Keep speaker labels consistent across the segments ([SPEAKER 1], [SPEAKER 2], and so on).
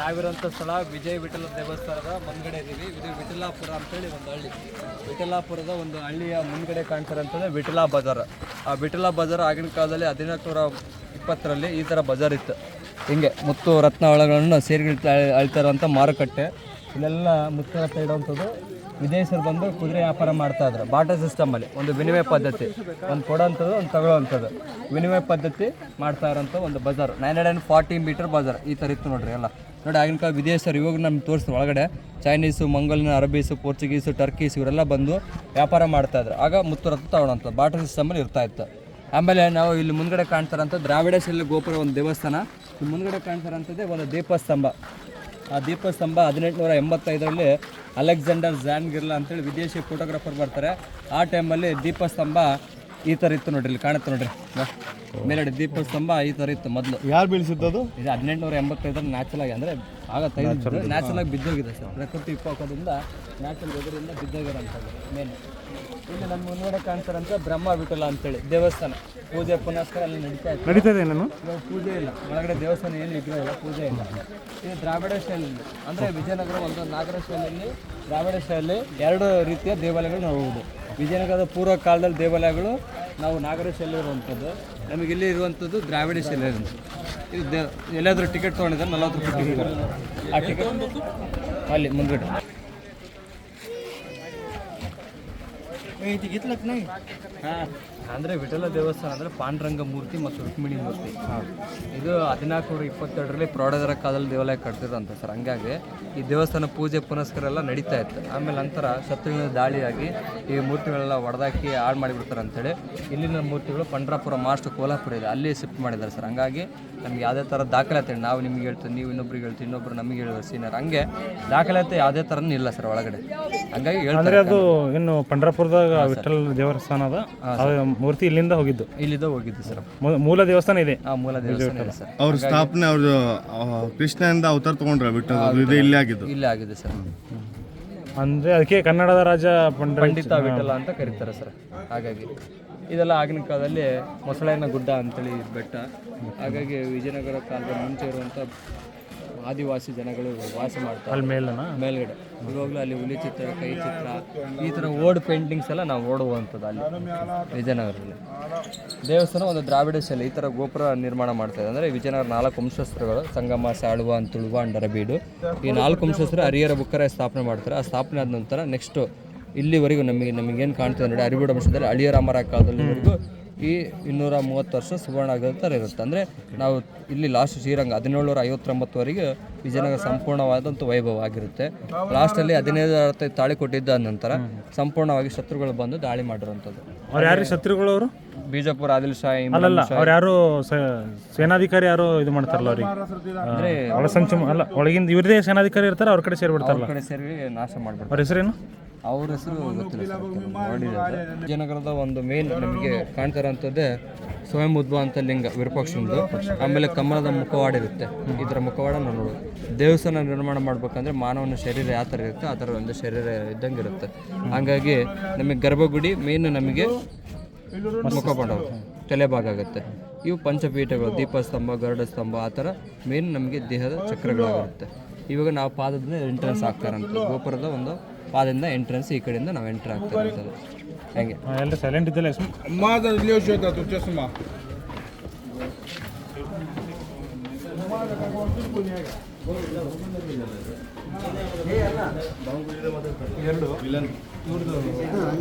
[SPEAKER 1] ನಾವಿರೋಂಥ ಸ್ಥಳ ವಿಜಯ ವಿಠಲ ದೇವಸ್ಥಾನದ ಮುಂದ್ಗಡೆ ಇದ್ದೀವಿ ಇದು ವಿಠಲಾಪುರ ಅಂತೇಳಿ ಒಂದು ಹಳ್ಳಿ. ವಿಠಲಾಪುರದ ಒಂದು ಹಳ್ಳಿಯ ಮುಂದ್ಗಡೆ ಅಂತಂದರೆ ವಿಠಲಾ ಬಜಾರ್. ಆ ವಿಠಲಾ ಬಜಾರ್ ಆಗಿನ ಕಾಲದಲ್ಲಿ ಹದಿನಾಲ್ಕು ನೂರ ಇಪ್ಪತ್ತರಲ್ಲಿ ಈ ಥರ ಬಜಾರ್ ಇತ್ತು. ಹಿಂಗೆ ಮುತ್ತು ರತ್ನ ಒಳಗಳನ್ನು ಸೇರಿ ಅಳ್ತಾ ಇರೋಂಥ ಮಾರುಕಟ್ಟೆ. ಇಲ್ಲೆಲ್ಲ ಮುತ್ತು ರತ್ನ ವಿದೇಶರು ಬಂದು ಕುದುರೆ ವ್ಯಾಪಾರ ಮಾಡ್ತಾ ಇದ್ರು. ಬಾಟಾ ಸಿಸ್ಟಮಲ್ಲಿ ಒಂದು ವಿನಿಮಯ ಪದ್ಧತಿ. ಒಂದು ಕೊಡೋವಂಥದ್ದು, ಒಂದು ತಗೊಳ್ಳೋವಂಥದ್ದು. ವಿನಿಮಯ ಪದ್ಧತಿ ಮಾಡ್ತಾ ಇರೋಂಥ ಒಂದು Bazaar. Nine hundred and forty metre Bazaar. ಈ ಥರ ಇತ್ತು ನೋಡ್ರಿ ಎಲ್ಲ. ನೋಡಿ, ಆಗಿನ ಕಾಲ ವಿದೇಶರು ಇವಾಗ ನಮ್ಗೆ ತೋರಿಸ್ತು ಒಳಗಡೆ. ಚೈನೀಸು ಮಂಗೋಲಿಯನ್ ಅರಬೀಸು ಪೋರ್ಚುಗೀಸು ಟರ್ಕೀಸ್ ಇವರೆಲ್ಲ ಬಂದು ವ್ಯಾಪಾರ ಮಾಡ್ತಾ ಇದ್ರು. ಆಗ ಮುತ್ತು ರಥ ತಗೊಳ್ಳೋಂಥದ್ದು ಬಾಟಾ ಸಿಸ್ಟಮಲ್ಲಿ ಇರ್ತಾ ಇತ್ತು. ಆಮೇಲೆ ನಾವು ಇಲ್ಲಿ ಮುಂದ್ಗಡೆ ಕಾಣ್ತಾರಂಥ ದ್ರಾವಿಡ ಶೈಲಿ ಗೋಪುರ ಒಂದು ದೇವಸ್ಥಾನ. ಮುಂದ್ಗಡೆ ಕಾಣ್ತಾರಂಥದ್ದೇ ಒಂದು ದೀಪಸ್ತಂಭ. ಆ ದೀಪಸ್ತಂಭ ಹದಿನೆಂಟುನೂರ ಎಂಬತ್ತೈದರಲ್ಲಿ ಅಲೆಕ್ಸಾಂಡರ್ ಝ್ಯಾನ್ಗಿರ್ಲಾ ಅಂತೇಳಿ ವಿದೇಶಿ ಫೋಟೋಗ್ರಾಫರ್ ಬರ್ತಾರೆ. ಆ ಟೈಮಲ್ಲಿ ದೀಪಸ್ತಂಭ ಈ ಥರ ಇತ್ತು ನೋಡ್ರಿ ಇಲ್ಲಿ ಕಾಣುತ್ತೆ ನೋಡ್ರಿ. ಮೇಲಡೆ ದೀಪಸ್ತಂಭ ಈ ಥರ ಇತ್ತು ಮೊದಲು.
[SPEAKER 2] ಯಾರು ಬೀಳಿಸಿದ್ದದು
[SPEAKER 1] ಇದು ಹದಿನೆಂಟುನೂರ ಎಂಬತ್ತೈದರಲ್ಲಿ ನ್ಯಾಚುರಲ್ ಆಗಿ ಅಂದರೆ ಆಗ ತೈದು ನ್ಯಾಚುರಲ್ ಆಗಿ ಬಿದ್ದೋಗಿದೆ ಸರ್. ಪ್ರಕೃತಿ ಇಪ್ಪಾಕೋದ್ರಿಂದ ನ್ಯಾಚುರಲ್ ಎದುರಿಂದ ಬಿದ್ದೋಗಿರೋಂಥದ್ದು ಮೇನ್ ಇಲ್ಲಿ ನಮ್ಮ ಮುಂದ್ಗಡೆ ಕಾಣ್ತಾರಂತ ಬ್ರಹ್ಮ ವಿಠಲ ಅಂತೇಳಿ ದೇವಸ್ಥಾನ. ಪೂಜೆ ಪುನಸ್ಕಾರ ಅಲ್ಲಿ ನಡೀತಾ ಇದೆ.
[SPEAKER 2] ನಡೀತಾ ಇದೆ ನಾನು
[SPEAKER 1] ಇವಾಗ ಪೂಜೆ ಇಲ್ಲ. ಒಳಗಡೆ ದೇವಸ್ಥಾನ ಏನು ವಿಗ್ರಹ ಇಲ್ಲ ಪೂಜೆ ಇಲ್ಲ. ಇದು ದ್ರಾವಿಡ ಶೈಲಿ ಅಂದರೆ ವಿಜಯನಗರ ಒಂದು ನಾಗರ ಶೈಲಿಯಲ್ಲಿ ದ್ರಾವಿಡ ಶೈಲಿ ಎರಡು ರೀತಿಯ ದೇವಾಲಯಗಳು ನೋಡಬಹುದು ವಿಜಯನಗರದ ಪೂರ್ವ ಕಾಲದಲ್ಲಿ ದೇವಾಲಯಗಳು ನಾವು ನಾಗರ ಶೈಲಿ ಇರುವಂಥದ್ದು ನಮಗೆ ಇಲ್ಲಿ ಇರುವಂಥದ್ದು ದ್ರಾವಿಡ ಶೈಲಿ. ಇದು ಎಲ್ಲಾದರೂ ಟಿಕೆಟ್ ತೊಗೊಂಡಿದ್ದಾರೆ ನಲವತ್ತು ರೂಪಾಯಿ ಟಿಕೆಟ್ ಆ ಟಿಕೆಟ್ ಅಲ್ಲಿ ಮುಂದ್ಗಡೆ. मी इथे घेतलंच नाही? हा. ಅಂದರೆ ವಿಠಲ ದೇವಸ್ಥಾನ ಅಂದರೆ ಪಾಂಡುರಂಗ ಮೂರ್ತಿ ಮತ್ತು ರುಕ್ಮಿಣಿ ಮೂರ್ತಿ. ಇದು ಹದಿನಾಲ್ಕು ನೂರ ಇಪ್ಪತ್ತೆರಡರಲ್ಲಿ ಪ್ರೌಢದರ ಕಾಲದಲ್ಲಿ ದೇವಾಲಯ ಕಟ್ತಿರೋಂಥ ಸರ್. ಹಂಗಾಗಿ ಈ ದೇವಸ್ಥಾನ ಪೂಜೆ ಪುನಸ್ಕಾರ ಎಲ್ಲ ನಡೀತಾ ಇತ್ತು. ಆಮೇಲೆ ನಂತರ ಶತ್ರುಗಳ ದಾಳಿಯಾಗಿ ಈ ಮೂರ್ತಿಗಳೆಲ್ಲ ಹೊಡೆದಾಕಿ ಹಾಳು ಮಾಡಿಬಿಡ್ತಾರೆ ಅಂತೇಳಿ ಇಲ್ಲಿನ ಮೂರ್ತಿಗಳು ಪಂಡ್ರಾಪುರ ಮಾಸ್ಟ್ ಕೋಲ್ಹಾಪುರ ಇದೆ. ಅಲ್ಲಿ ಶಿಫ್ಟ್ ಮಾಡಿದ್ದಾರೆ ಸರ್. ಹಂಗಾಗಿ ನಮ್ಗೆ ಯಾವುದೇ ಥರ ದಾಖಲಾತಿ ನಾವು ನಿಮ್ಗೆ ಹೇಳ್ತೀವಿ ನೀವು ಇನ್ನೊಬ್ರಿಗೆ ಹೇಳ್ತೀವಿ ಇನ್ನೊಬ್ರು ನಮಗೆ ಹೇಳಿದ್ರು ಸೀನಿಯರ್. ಹಂಗೆ ದಾಖಲಾತಿ ಯಾವುದೇ ಥರನೂ ಇಲ್ಲ ಸರ್ ಒಳಗಡೆ. ಹಂಗಾಗಿ ಹೇಳ್ತಾರೆ
[SPEAKER 2] ಅದು ಇನ್ನು ಪಂಡ್ರಾಪುರದಾಗ ವಿಠಲ್ ದೇವಸ್ಥಾನ ಅದ. ಅದು ಮೂರ್ತಿ ಇಲ್ಲಿಂದ ಹೋಗಿದ್ದು.
[SPEAKER 1] ಇಲ್ಲಿಂದ ಹೋಗಿದ್ದು ಸರ್.
[SPEAKER 2] ಮೂ- ಮೂಲ ದೇವಸ್ಥಾನ ಇದೆ.
[SPEAKER 1] ಆ ಮೂಲ ದೇವಸ್ಥಾನ ಇಲ್ಲ ಸರ್.
[SPEAKER 3] ಅವ್ರ ಸ್ಥಾಪನೆ ಅವ್ರದ್ದು ಕೃಷ್ಣನಿಂದ ಅವತಾರ ತಗೊಂಡ್ರೆ ಬಿಟ್ಟು ಇದು ಇಲ್ಲೇ ಆಗಿದ್ದು
[SPEAKER 1] ಇಲ್ಲೇ ಆಗಿದೆ ಸರ್.
[SPEAKER 2] ಅಂದ್ರೆ ಅದಕ್ಕೆ ಕನ್ನಡದ ರಾಜ
[SPEAKER 1] ಪಂಡಿತ ವಿಠಲ ಅಂತ ಕರೀತಾರೆ ಸರ್. ಹಾಗಾಗಿ ಇದೆಲ್ಲ ಆಗಿನ ಕಾಲದಲ್ಲಿ ಮೊಸಳೆನ ಗುಡ್ಡ ಅಂತೇಳಿ ಬೆಟ್ಟ. ಹಾಗಾಗಿ ವಿಜಯನಗರ ಕಾಲದ ಮುಂಚೆ ಇರುವಂಥ ಆದಿವಾಸಿ ಜನಗಳು ವಾಸ ಮಾಡ್ತಾರೆ.
[SPEAKER 2] ಅಲ್ಲಿ ಮೇಲನ?
[SPEAKER 1] ಮೇಲ್ಗಡೆ. ಇವಾಗಲೂ ಅಲ್ಲಿ ಹುಲಿ ಚಿತ್ರ ಕೈ ಚಿತ್ರ ಈ ಥರ ಓಡ್ ಪೇಂಟಿಂಗ್ಸ್ ಎಲ್ಲ ನಾವು ಓಡುವಂಥದ್ದು ಅಲ್ಲಿ ವಿಜಯನಗರದಲ್ಲಿ. ದೇವಸ್ಥಾನ ಒಂದು ದ್ರಾವಿಡ ಶೈಲಿ ಈ ಥರ ಗೋಪುರ ನಿರ್ಮಾಣ ಮಾಡ್ತಾ ಇದೆ ಅಂದರೆ ವಿಜಯನಗರ ನಾಲ್ಕು ವಂಶಸ್ಥರುಗಳು ಸಂಗಮ ಸಾಳುವ ಅಂತುಳುವ ಅಂಡರಬೀಡು. ಈ ನಾಲ್ಕು ವಂಶಸ್ಥರು ಹರಿಹರ ಬುಕ್ಕರ ಸ್ಥಾಪನೆ ಮಾಡ್ತಾರೆ. ಆ ಸ್ಥಾಪನೆ ಆದ ನಂತರ ನೆಕ್ಸ್ಟು ಇಲ್ಲಿವರೆಗೂ ನಮಗೆ ನಮಗೇನು ಕಾಣ್ತದೆ ನೋಡಿ ಅರಿಬೀಡು ವಂಶದಲ್ಲಿ ಅಳಿಯರಾಮರ ಕಾಲದಲ್ಲಿವರೆಗೂ ಈ ಇನ್ನೂರ ಮೂವತ್ತು ವರ್ಷ ಸುವರ್ಣ ಥರ ಇರುತ್ತೆ. ಅಂದರೆ ನಾವು ಇಲ್ಲಿ ಲಾಸ್ಟ್ ಶ್ರೀರಂಗ ಹದಿನೇಳುನೂರ ಐವತ್ತೊಂಬತ್ತುವರೆಗೆ ವಿಜಯನಗರ ಸಂಪೂರ್ಣವಾದಂಥ ವೈಭವ ಆಗಿರುತ್ತೆ. ಲಾಸ್ಟಲ್ಲಿ ಹದಿನೈದು ಅರವತ್ತೈದು ತಾಳಿ ಕೊಟ್ಟಿದ್ದ ನಂತರ ಸಂಪೂರ್ಣವಾಗಿ ಶತ್ರುಗಳು ಬಂದು ದಾಳಿ ಮಾಡಿರುವಂಥದ್ದು
[SPEAKER 2] ಅವ್ರು ಯಾರು ಶತ್ರುಗಳು ಅವರು?
[SPEAKER 1] ಬಿಜಾಪುರ ಆದಿಲ್ ಶಾಹಿ
[SPEAKER 2] ಅಲ್ಲಲ್ಲ ಅವ್ರು ಯಾರು ಸೇನಾಧಿಕಾರಿ ಯಾರು ಇದು ಮಾಡ್ತಾರಲ್ಲ ಅವ್ರಿಗೆ?
[SPEAKER 1] ಅಂದ್ರೆ
[SPEAKER 2] ಒಳಸಂಚು ಅಲ್ಲ ಒಳಗಿಂದ ಇವ್ರದೇ ಸೇನಾಧಿಕಾರಿ ಇರ್ತಾರೆ ಅವ್ರ ಕಡೆ ಸೇರ್ಬಿಡ್ತಾರಲ್ಲ?
[SPEAKER 1] ಕಡೆ ಸೇರಿ ನಾಶ ಮಾಡ್ಬಿಡ್ತಾರೆ.
[SPEAKER 2] ಅವ್ರ ಹೆಸರೇನು?
[SPEAKER 1] ಅವ್ರ ಹೆಸರು ಗೊತ್ತಿಲ್ಲ ಸರ್ ವಿಜಯನಗರದ ಒಂದು ಮೇನ್ ನಮಗೆ ಕಾಣ್ತಾರಂಥದ್ದೇ ಸ್ವಯಂ ಉದ್ಭವ ಅಂತ ಲಿಂಗ ವಿರೂಪಾಕ್ಷಂದು ಆಮೇಲೆ ಕಮಲದ ಮುಖವಾಡ ಇರುತ್ತೆ. ಇದರ ಥರ ಮುಖವಾಡ ನಾವು ನೋಡೋದು. ದೇವಸ್ಥಾನ ನಿರ್ಮಾಣ ಮಾಡ್ಬೇಕಂದ್ರೆ ಮಾನವನ ಶರೀರ ಯಾವ ಥರ ಇರುತ್ತೆ ಆ ಥರ ಒಂದು ಶರೀರ ಇದ್ದಂಗೆ ಇರುತ್ತೆ. ಹಾಗಾಗಿ ನಮಗೆ ಗರ್ಭಗುಡಿ ಮೇನ್ ನಮಗೆ ಮುಖವಾಡ ತಲೆಭಾಗ ಆಗುತ್ತೆ. ಇವು ಪಂಚಪೀಠಗಳು ದೀಪಸ್ತಂಭ ಗರುಡ ಸ್ತಂಭ ಆ ಥರ ಮೇನ್ ನಮಗೆ ದೇಹದ ಚಕ್ರಗಳಾಗಿರುತ್ತೆ. ಇವಾಗ ನಾವು ಪಾದದಿಂದ ಎಂಟ್ರೆನ್ಸ್ ಆಗ್ತಾರಂತ ಗೋಪುರದ ಒಂದು ಪಾದದಿಂದ ಎಂಟ್ರೆನ್ಸ್ ಈ ಕಡೆಯಿಂದ ನಾವು ಎಂಟ್ರ್ ಆಗ್ತಾ ಇರ್ತದೆ ಹೆಂಗೆ?
[SPEAKER 2] ಎಲ್ಲ ಸೈಲೆಂಟ್ ಇದ್ದಲ್ಲ?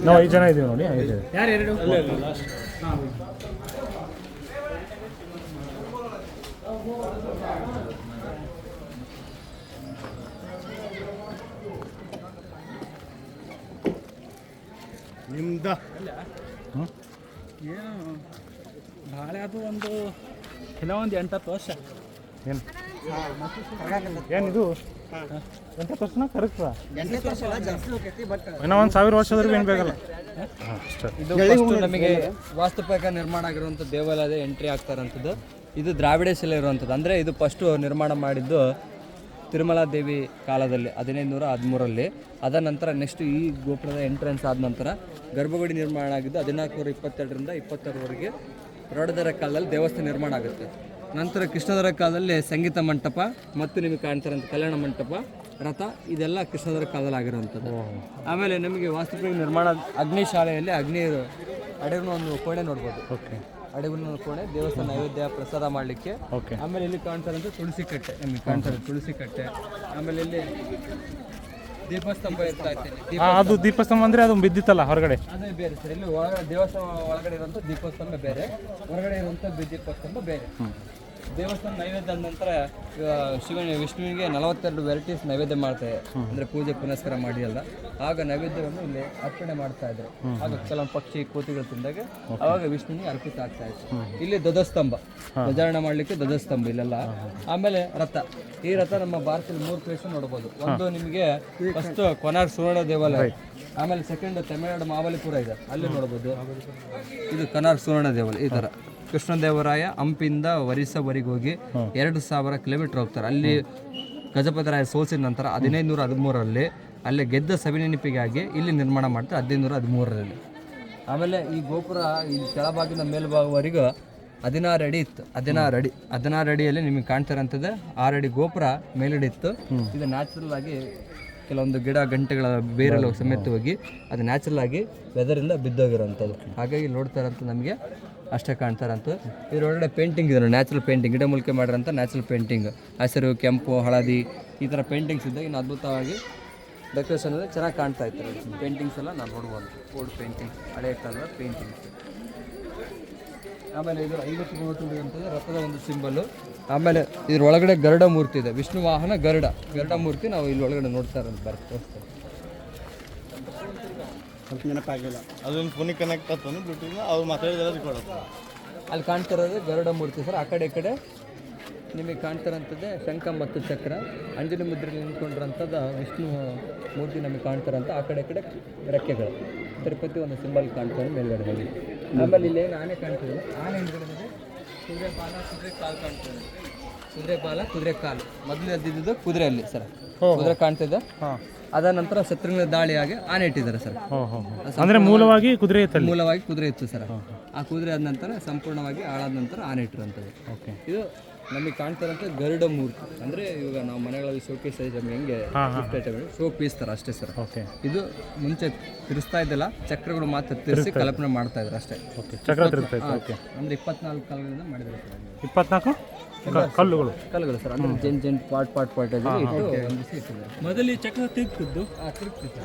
[SPEAKER 2] ನಾವು ಐದು ಜನ ಇದ್ದೀವಿ ನೋಡಿ ಐದು
[SPEAKER 3] ನಿಮ್ದ?
[SPEAKER 4] ಭಾಳ ಅದು ಒಂದು ಕೆಲವೊಂದು ಎಂಟತ್ತು ವರ್ಷ.
[SPEAKER 2] ಏನು? ಏನಿದು? ಎಂಟತ್ತು ವರ್ಷನ ಕರೆಕ್ಟ್ ಇನ್ನೂ ಒಂದು ಸಾವಿರ ವರ್ಷದವರೆಗೂ ಏನು ಬೇಕಲ್ಲ
[SPEAKER 1] ಇದು ನಮಗೆ ವಾಸ್ತುಪಕ ನಿರ್ಮಾಣ ಆಗಿರುವಂಥ ದೇವಾಲಯದ ಎಂಟ್ರಿ ಆಗ್ತಾರಂಥದ್ದು. ಇದು ದ್ರಾವಿಡ ಶಿಲೆ ಇರುವಂಥದ್ದು. ಅಂದರೆ ಇದು ಫಸ್ಟು ನಿರ್ಮಾಣ ಮಾಡಿದ್ದು ತಿರುಮಲಾ ದೇವಿ ಕಾಲದಲ್ಲಿ ಹದಿನೈದು ನೂರ ಹದಿಮೂರಲ್ಲಿ ಅದ ನಂತರ ನೆಕ್ಸ್ಟ್ ಈ ಗೋಪುರದ ಎಂಟ್ರೆನ್ಸ್ ಆದ ನಂತರ ಗರ್ಭಗುಡಿ ನಿರ್ಮಾಣ ಆಗಿದ್ದು ಹದಿನಾಲ್ಕು ನೂರ ಇಪ್ಪತ್ತೆರಡರಿಂದ ಇಪ್ಪತ್ತರವರೆಗೆ ರೋಡದರ ಕಾಲದಲ್ಲಿ ದೇವಸ್ಥಾನ ನಿರ್ಮಾಣ ಆಗುತ್ತೆ. ನಂತರ ಕೃಷ್ಣದರ ಕಾಲದಲ್ಲಿ ಸಂಗೀತ ಮಂಟಪ ಮತ್ತು ನಿಮಗೆ ಕಾಣ್ತಾರಂತ ಕಲ್ಯಾಣ ಮಂಟಪ ರಥ ಇದೆಲ್ಲ ಕೃಷ್ಣದರ ಕಾಲದಲ್ಲಿ ಆಗಿರುವಂಥದ್ದು. ಆಮೇಲೆ ನಮಗೆ ವಾಸ್ತುಪ್ರಯೋಗ ನಿರ್ಮಾಣ ಅಗ್ನಿ ಶಾಲೆಯಲ್ಲಿ ಅಗ್ನಿ ಅಡವಿನ ಒಂದು ಕೋಣೆ ನೋಡ್ಬೋದು.
[SPEAKER 2] ಓಕೆ.
[SPEAKER 1] ಒಂದು ಕೋಣೆ ದೇವಸ್ಥಾನ ನೈವೇದ್ಯ ಪ್ರಸಾದ ಮಾಡಲಿಕ್ಕೆ.
[SPEAKER 2] ಓಕೆ
[SPEAKER 1] ಆಮೇಲೆ ಇಲ್ಲಿ ಕಾಣ್ತಾರಂತ ತುಳಸಿ ಕಟ್ಟೆ. ನಿಮಗೆ ಕಾಣ್ತಾರೆ ತುಳಸಿ ಕಟ್ಟೆ. ಆಮೇಲೆ ಇಲ್ಲಿ ದೀಪಸ್ತಂಭ ಇರ್ತಾ ದೀಪ
[SPEAKER 2] ಆ, ಅದು ದೀಪಸ್ತಂಭ. ಅಂದರೆ ಅದು ಬಿದ್ದಿತ್ತಲ್ಲ ಹೊರಗಡೆ?
[SPEAKER 1] ಅದೇ ಬೇರೆ ಸರ್. ಇಲ್ಲಿ ಒಳಗಡೆ ದೇವಸ್ಥಾನ ಒಳಗಡೆ ಇರುವಂಥ ದೀಪೋತ್ಸವ ಬೇರೆ. ಹೊರಗಡೆ ಇರುವಂಥ ದೀಪೋತ್ಸವ ಬೇರೆ. ದೇವಸ್ಥಾನ ನೈವೇದ್ಯ ಆದ ನಂತರ ಶಿವನ ವಿಷ್ಣುವಿಗೆ ನಲವತ್ತೆರಡು ವೆರೈಟೀಸ್ ನೈವೇದ್ಯ ಮಾಡ್ತಾರೆ. ಅಂದ್ರೆ ಪೂಜೆ ಪುನಸ್ಕಾರ ಮಾಡಿ ಅಲ್ಲ ಆಗ ನೈವೇದ್ಯವನ್ನು ಇಲ್ಲಿ ಅರ್ಪಣೆ ಮಾಡ್ತಾ ಇದ್ರು. ಆಗ ಕೆಲವೊಂದು ಪಕ್ಷಿ ಕೋತಿಗಳು ತಿಂದಾಗ ಅವಾಗ ವಿಷ್ಣುವಿಗೆ ಅರ್ಪಿತ ಆಗ್ತಾ ಇತ್ತು. ಇಲ್ಲಿ ಧ್ವಜಸ್ತಂಭ. ಧ್ವಜಾರಣ ಮಾಡ್ಲಿಕ್ಕೆ ಧ್ವಜಸ್ತಂಭ ಇಲ್ಲೆಲ್ಲ. ಆಮೇಲೆ ರಥ. ಈ ರಥ ನಮ್ಮ ಭಾರತದಲ್ಲಿ ಮೂರು ಪ್ಲೇಸ್ ನೋಡ್ಬೋದು. ಒಂದು ನಿಮಗೆ ಫಸ್ಟ್ ಕೊನಾರ್ ಸುವರ್ಣ ದೇವಾಲಯ. ಆಮೇಲೆ ಸೆಕೆಂಡ್ ತಮಿಳುನಾಡು ಮಹಾಬಲಿಪುರ ಇದೆ. ಅಲ್ಲಿ ನೋಡಬಹುದು ಇದು ಕನಾರ್ ಸುವರ್ಣ ದೇವಾಲಯ ಈ ತರ. ಕೃಷ್ಣದೇವರಾಯ ಹಂಪಿಂದ ಒರಿಸ್ಸಾವರೆಗೆ ಹೋಗಿ ಎರಡು ಸಾವಿರ ಕಿಲೋಮೀಟರ್ ಹೋಗ್ತಾರೆ. ಅಲ್ಲಿ ಗಜಪತಿರಾಯ ಸೋಲ್ಸಿದ ನಂತರ ಹದಿನೈದು ನೂರ ಹದಿಮೂರರಲ್ಲಿ ಅಲ್ಲಿ ಗೆದ್ದ ಸವಿನೆನಪಿಗಾಗಿ ಇಲ್ಲಿ ನಿರ್ಮಾಣ ಮಾಡ್ತಾರೆ ಹದಿನೈದು ನೂರ ಹದಿಮೂರರಲ್ಲಿ. ಆಮೇಲೆ ಈ ಗೋಪುರ ಈ ಕೆಳಭಾಗಿನ ಮೇಲ್ಭಾಗವರೆಗೂ ಹದಿನಾರು ಅಡಿ ಇತ್ತು. ಹದಿನಾರು ಅಡಿ ಹದಿನಾರು ಅಡಿಯಲ್ಲಿ ನಿಮಗೆ ಕಾಣ್ತಿರೋಂಥದ್ದು ಆರು ಅಡಿ ಗೋಪುರ ಮೇಲಡಿ ಇತ್ತು ಇದು ನ್ಯಾಚುರಲ್ ಆಗಿ ಕೆಲವೊಂದು ಗಿಡ ಗಂಟೆಗಳ ಬೇರೆಲ್ಲ ಸಮೇತ ಹೋಗಿ ಅದು ನ್ಯಾಚುರಲ್ ಆಗಿ ವೆದರಿಂದ ಬಿದ್ದೋಗಿರೋಂಥದ್ದು ಹಾಗಾಗಿ ನೋಡ್ತಾರಂತ ನೋಡ್ತಾ ಇರೋಂಥ ನಮಗೆ ಅಷ್ಟೇ ಕಾಣ್ತಾರಂತೂ. ಇದರೊಳಗಡೆ ಪೇಂಟಿಂಗ್ ಇದೆ ನ್ಯಾಚುರಲ್ ಪೇಂಟಿಂಗ್ ಗಿಡ ಮೂಲಿಕೆ ಮಾಡಿರೋಂಥ ನ್ಯಾಚುರಲ್ ಪೇಂಟಿಂಗ್ ಹಸಿರು, ಕೆಂಪು, ಹಳದಿ, ಈ ಥರ ಪೇಂಟಿಂಗ್ಸ್ ಇದ್ದಾಗ ಇನ್ನು ಅದ್ಭುತವಾಗಿ ಡೆಕೋರೇಷನ್ ಅಂದರೆ ಚೆನ್ನಾಗಿ ಕಾಣ್ತಾ ಇತ್ತು ಪೇಂಟಿಂಗ್ಸ್ ಎಲ್ಲ ನಾನು ನೋಡ್ಬೋದು ಓಲ್ಡ್ ಪೇಂಟಿಂಗ್ ಹಳೆ ಕಾಲದ ಪೇಂಟಿಂಗ್ಸ್ ಆಮೇಲೆ ಇದು ಐವತ್ತು, ಮೂವತ್ತು ಅಂತಂದರೆ ರಥದ ಒಂದು ಸಿಂಬಲು ಆಮೇಲೆ ಇದ್ರ ಒಳಗಡೆ ಗರುಡ ಮೂರ್ತಿ ಇದೆ. ವಿಷ್ಣು ವಾಹನ ಗರುಡ. ಗರುಡ ಮೂರ್ತಿ ನಾವು ಇಲ್ಲಿ ಒಳಗಡೆ ನೋಡ್ತಾ ಇರೋದು ಬರ್ತಾ ತೋರಿಸ್ತಾರೆ
[SPEAKER 3] ಅದೊಂದು ಫೋನಿಗೆ ಕನೆಕ್ಟ್ ಆಗ್ತಾನೆ ಬ್ಲೂಟೂತ್ ಅವ್ರು ಮಾತಾಡಿದ್ರೆ ರೆಕಾರ್ಡ್
[SPEAKER 1] ಅಲ್ಲಿ ಕಾಣ್ತಿರೋದು ಗರುಡ ಮೂರ್ತಿ ಸರ್. ಆ ಕಡೆ ಈ ಕಡೆ. ನಿಮಗೆ ಕಾಣ್ತಿರೋಂಥದ್ದೇ ಶಂಖ ಮತ್ತು ಚಕ್ರ. ಅಂಜಲಿ ಮುದ್ರೆಯಲ್ಲಿ ನಿಂತ್ಕೊಂಡಿರೋಂಥದ್ದು ವಿಷ್ಣು ಮೂರ್ತಿ ನಮಗೆ ಕಾಣ್ತಾರಂತ ಆ ಕಡೆ ಈ ಕಡೆ ರೆಕ್ಕೆಗಳು. ತಿರುಪತಿ ಒಂದು ಸಿಂಬಲ್ ಕಾಣ್ತಾರೆ ಮೇಲ್ಗಡೆ ಆಮೇಲೆ ಇಲ್ಲಿ ಏನು ಆನೆ ಕಾಣ್ತಿದೆ ಆನೆ ಹಿಂದ್ಗಡೆ ಕುದುರೆ ಬಾಲ ಕುದುರೆ ಕಾಲು ಕಾಣ್ತದೆ. ಕುದುರೆ ಬಾಲ ಕುದುರೆ ಕಾಲು ಮೊದಲು ಎದ್ದಿದ್ದು ಕುದುರೆಯಲ್ಲಿ ಸರ್ ಕುದುರೆ ಕಾಣ್ತಿದೆ. ಅದ ನಂತರ ಶತ್ರುಘ್ನ ದಾಳಿಯಾಗಿ ಆನೆ ಇಟ್ಟಿದ್ದಾರೆ ಸರ್.
[SPEAKER 2] ಅಂದ್ರೆ ಮೂಲವಾಗಿ ಕುದುರೆ ಇತ್ತು
[SPEAKER 1] ಮೂಲವಾಗಿ ಕುದುರೆ ಇತ್ತು ಸರ್. ಆ ಕುದುರೆ ಆದ ನಂತರ ಸಂಪೂರ್ಣವಾಗಿ ಆಳಾದ ನಂತರ ಆನೆ ಇಟ್ಟಿರುವಂಥದ್ದು.
[SPEAKER 2] ಓಕೆ.
[SPEAKER 1] ಇದು ನಮಗೆ ಕಾಣ್ತಾರಂತ ಗರುಡ ಮೂರ್ತಿ. ಅಂದ್ರೆ ಇವಾಗ ನಾವು ಮನೆಗಳಲ್ಲಿ ಶೋಕೇಸ್ ಐಟಮ್ ಹೆಂಗೆ ಗಿಫ್ಟ್ ಐಟಮ್ ಶೋ ಪೀಸ್ ತರ ಅಷ್ಟೇ ಸರ್.
[SPEAKER 2] ಓಕೆ.
[SPEAKER 1] ಇದು ಮುಂಚೆ ತಿರ್ಸ್ತಾ ಇದ್ದಲ್ಲ ಚಕ್ರಗಳು ಮಾತ್ರ ತಿರ್ಸಿ ಕಲ್ಪನೆ ಮಾಡ್ತಾ ಇದ್ರು ಅಷ್ಟೇ.
[SPEAKER 2] ಓಕೆ ಚಕ್ರ
[SPEAKER 1] ಅಂದ್ರೆ ಇಪ್ಪತ್ನಾಲ್ಕು ಕಾಲಗಳಿಂದ ಮಾಡಿದ್ದಾರೆ ಸರ್.
[SPEAKER 2] ಇಪ್ಪತ್ನಾಲ್ಕು? ಕ- ಕಲ್ಲುಗಳು.
[SPEAKER 1] ಸರ್ ಅಂದ್ರೆ ಜೆನ್ ಜೆನ್ ಪಾಟ್ ಪಾಟ್ ಪಾಟ್ ಇಟ್ಟು ಇಟ್ಟಿದ್ದಾರೆ
[SPEAKER 4] ಮೊದಲು ಚಕ್ರ ತಿರುಗ್ತಿದ್ದು?
[SPEAKER 1] ಇದು ತಿರುಗ್ತಿತ್ತು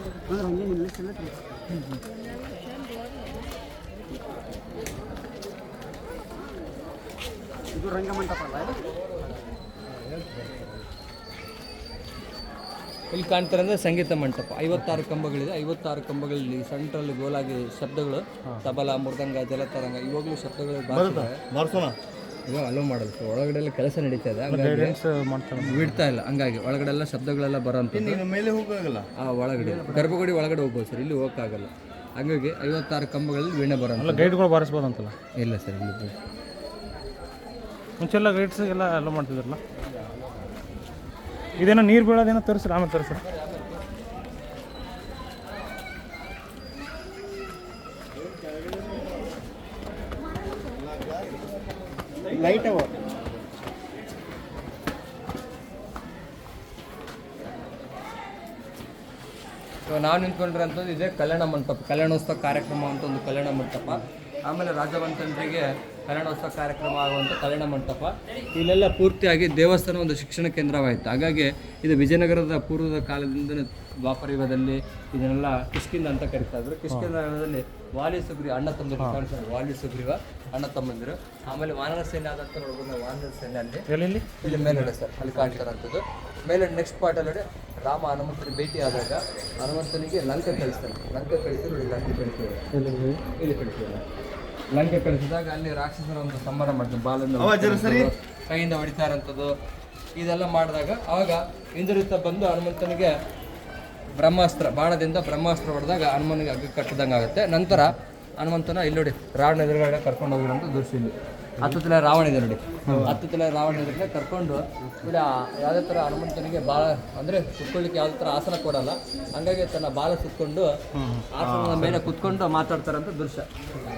[SPEAKER 1] ಇಲ್ಲಿ ಕಾಣ್ತಾರೆ ಅಂದ್ರೆ ಸಂಗೀತ ಮಂಟಪ. ಐವತ್ತಾರು ಕಂಬಗಳಿದೆ. ಐವತ್ತಾರು ಕಂಬಗಳಲ್ಲಿ ಸೆಂಟ್ರಲ್ಲಿ ಗೋಲಾಗಿ ಶಬ್ದಗಳು. ತಬಲ ಮೃದಂಗ ಜಲತರಂಗ ಇವಾಗಲೂ ಶಬ್ದಗಳು ಬಾರಿಸಿದ್ರೆ ಇವಾಗ ಅಲೋ ಮಾಡಲ್ಲ ಸರ್ ಒಳಗಡೆ ಎಲ್ಲ ಕೆಲಸ ನಡೀತಾ ಇದೆ. ಹಂಗಾಗಿ
[SPEAKER 2] ಮಾಡ್ತಾರೆ
[SPEAKER 1] ಬಿಡ್ತಾ ಇಲ್ಲ. ಹಂಗಾಗಿ ಒಳಗಡೆ ಎಲ್ಲ ಶಬ್ದಗಳೆಲ್ಲ ಬರೋಂಥದ್ದು.
[SPEAKER 3] ನೀನು ಮೇಲೆ ಹೋಗೋಲ್ಲ
[SPEAKER 1] ಆ ಒಳಗಡೆ. ಗರ್ಭಗುಡಿ ಒಳಗಡೆ ಹೋಗ್ಬೋದು ಸರ್ ಇಲ್ಲಿ ಹೋಗೋಕ್ಕಾಗಲ್ಲ. ಹಂಗಾಗಿ ಐವತ್ತಾರು ಕಂಬಗಳಲ್ಲಿ ವೀಣೆ ಬರೋಂಥ
[SPEAKER 2] ಗೈಡ್ಗಳು ಬಾರಿಸ್ಬೋದು ಅಂತಲ್ಲ
[SPEAKER 1] ಇಲ್ಲ ಸರ್ ಇಲ್ಲಿ
[SPEAKER 2] ಮುಂಚೆಲ್ಲ ಗೈಡ್ಸ್ ಎಲ್ಲ ಅಲೋ ಮಾಡ್ತಿದ್ರಲ್ಲ? ಇದೇನೋ ನೀರು ಬೀಳೋದೇನೋ ತೋರಿಸ್ರಿ ಆಮೇಲೆ ತೋರಿಸ್ರಿ.
[SPEAKER 3] ಲೈಟ್ ಅವ.
[SPEAKER 1] ಸೊ ನಾವು ನಿಂತ್ಕೊಂಡಿರೋಂಥದ್ದು ಇದೇ ಕಲ್ಯಾಣ ಮಂಟಪ, ಕಲ್ಯಾಣೋತ್ಸವ ಕಾರ್ಯಕ್ರಮ ಅಂತ ಒಂದು ಕಲ್ಯಾಣ ಮಂಟಪ. ಆಮೇಲೆ ರಾಜವಂತಂದ್ರಿಗೆ ಕಲ್ಯಾಣೋತ್ಸವ ಕಾರ್ಯಕ್ರಮ ಆಗುವಂಥ ಕಲ್ಯಾಣ ಮಂಟಪ. ಇಲ್ಲೆಲ್ಲ ಪೂರ್ತಿಯಾಗಿ ದೇವಸ್ಥಾನ ಒಂದು ಶಿಕ್ಷಣ ಕೇಂದ್ರವಾಯಿತು. ಹಾಗಾಗಿ ಇದು ವಿಜಯನಗರದ ಪೂರ್ವದ ಕಾಲದಿಂದ ದ್ವಾಪರ ಯುಗದಲ್ಲಿ ಇದನ್ನೆಲ್ಲ ಕಿಷ್ಕಿಂದ ಅಂತ ಕರೀತಾ ಇದ್ರು. ಕಿಷ್ಕಿಂದ ಯುಗದಲ್ಲಿ ವಾಲಿ ಸುಗ್ರೀವ ಅಣ್ಣ ತಮ್ಮಂದಿರು ಕಾಣಿಸ್ತಾರೆ ವಾಲಿ ಸುಗ್ರೀವ ಅಣ್ಣ ತಮ್ಮಂದಿರು. ಆಮೇಲೆ ವಾನರ ಸೇನೆ ಆದಂತ ನೋಡ್ಬೋದು ವಾನರ ಸೇನೆ ಅಲ್ಲಿ. ಇಲ್ಲಿ ಮೇಲ್ಗಡೆ ಸರ್ ಅಲ್ಲಿ ಕಾಣ್ತಾರಂಥದ್ದು ಮೇಲೆ ನೆಕ್ಸ್ಟ್ ಪಾರ್ಟ್ ಅಲ್ಲಿ ರಾಮ ಹನುಮಂತನ ಭೇಟಿ ಆದಾಗ ಹನುಮಂತನಿಗೆ ಲಂಕೆ ಕಳಿಸ್ತಾರೆ. ಲಂಕೆ ಕಳಿಸಿದ್ರು ನೋಡಿ ಲಂಕೆ ಕಳಿಸ್ತಾರೆ. ಇಲ್ಲಿ ಕಳಿಸ್ತಾರೆ. ಲಂಕೆ ಕಳಿಸಿದಾಗ ಅಲ್ಲಿ ರಾಕ್ಷಸರ ಒಂದು ಸಂಹಾರ ಮಾಡ್ತಾರೆ ಬಾಲನ್ನು ಕೈಯಿಂದ ಹೊಡಿತಾರಂಥದ್ದು. ಇದೆಲ್ಲ ಮಾಡಿದಾಗ ಆವಾಗ ಹಿಂದಿರುತ್ತ ಬಂದು ಹನುಮಂತನಿಗೆ ಬ್ರಹ್ಮಾಸ್ತ್ರ ಬಾಣದಿಂದ ಬ್ರಹ್ಮಾಸ್ತ್ರ ಹೊಡೆದಾಗ ಹನುಮನಿಗೆ ಹಗ್ಗ ಕಟ್ಟಿದಂಗೆ ಆಗುತ್ತೆ ನಂತರ ಹನುಮಂತನ ಇಲ್ಲಿ ನೋಡಿ ರಾಡ್ ಎದುರುಗಡೆ ಕರ್ಕೊಂಡು ಹೋಗಿರೋಂಥ ದೃಶ್ಯ ಇಲ್ಲಿ ಹತ್ತು ತಲೆ ರಾವಣ ಇದೆ ನೋಡಿ. ಹತ್ತು ತಲೆ ರಾವಣ ಇದ್ರೆ ಕರ್ಕೊಂಡು ನೋಡಿ ಯಾವುದೇ ಥರ ಹನುಮಂತನಿಗೆ ಬಾಳ ಅಂದರೆ ಕುತ್ಕೊಳ್ಳಿಕ್ಕೆ ಯಾವುದೇ ಥರ ಆಸನ ಕೊಡಲ್ಲ. ಹಂಗಾಗಿ ತನ್ನ ಬಾಲ ಸುತ್ಕೊಂಡು ಆಸನದ ಮೇಲೆ ಕುತ್ಕೊಂಡು ಮಾತಾಡ್ತಾರಂತ ದೃಶ್ಯ.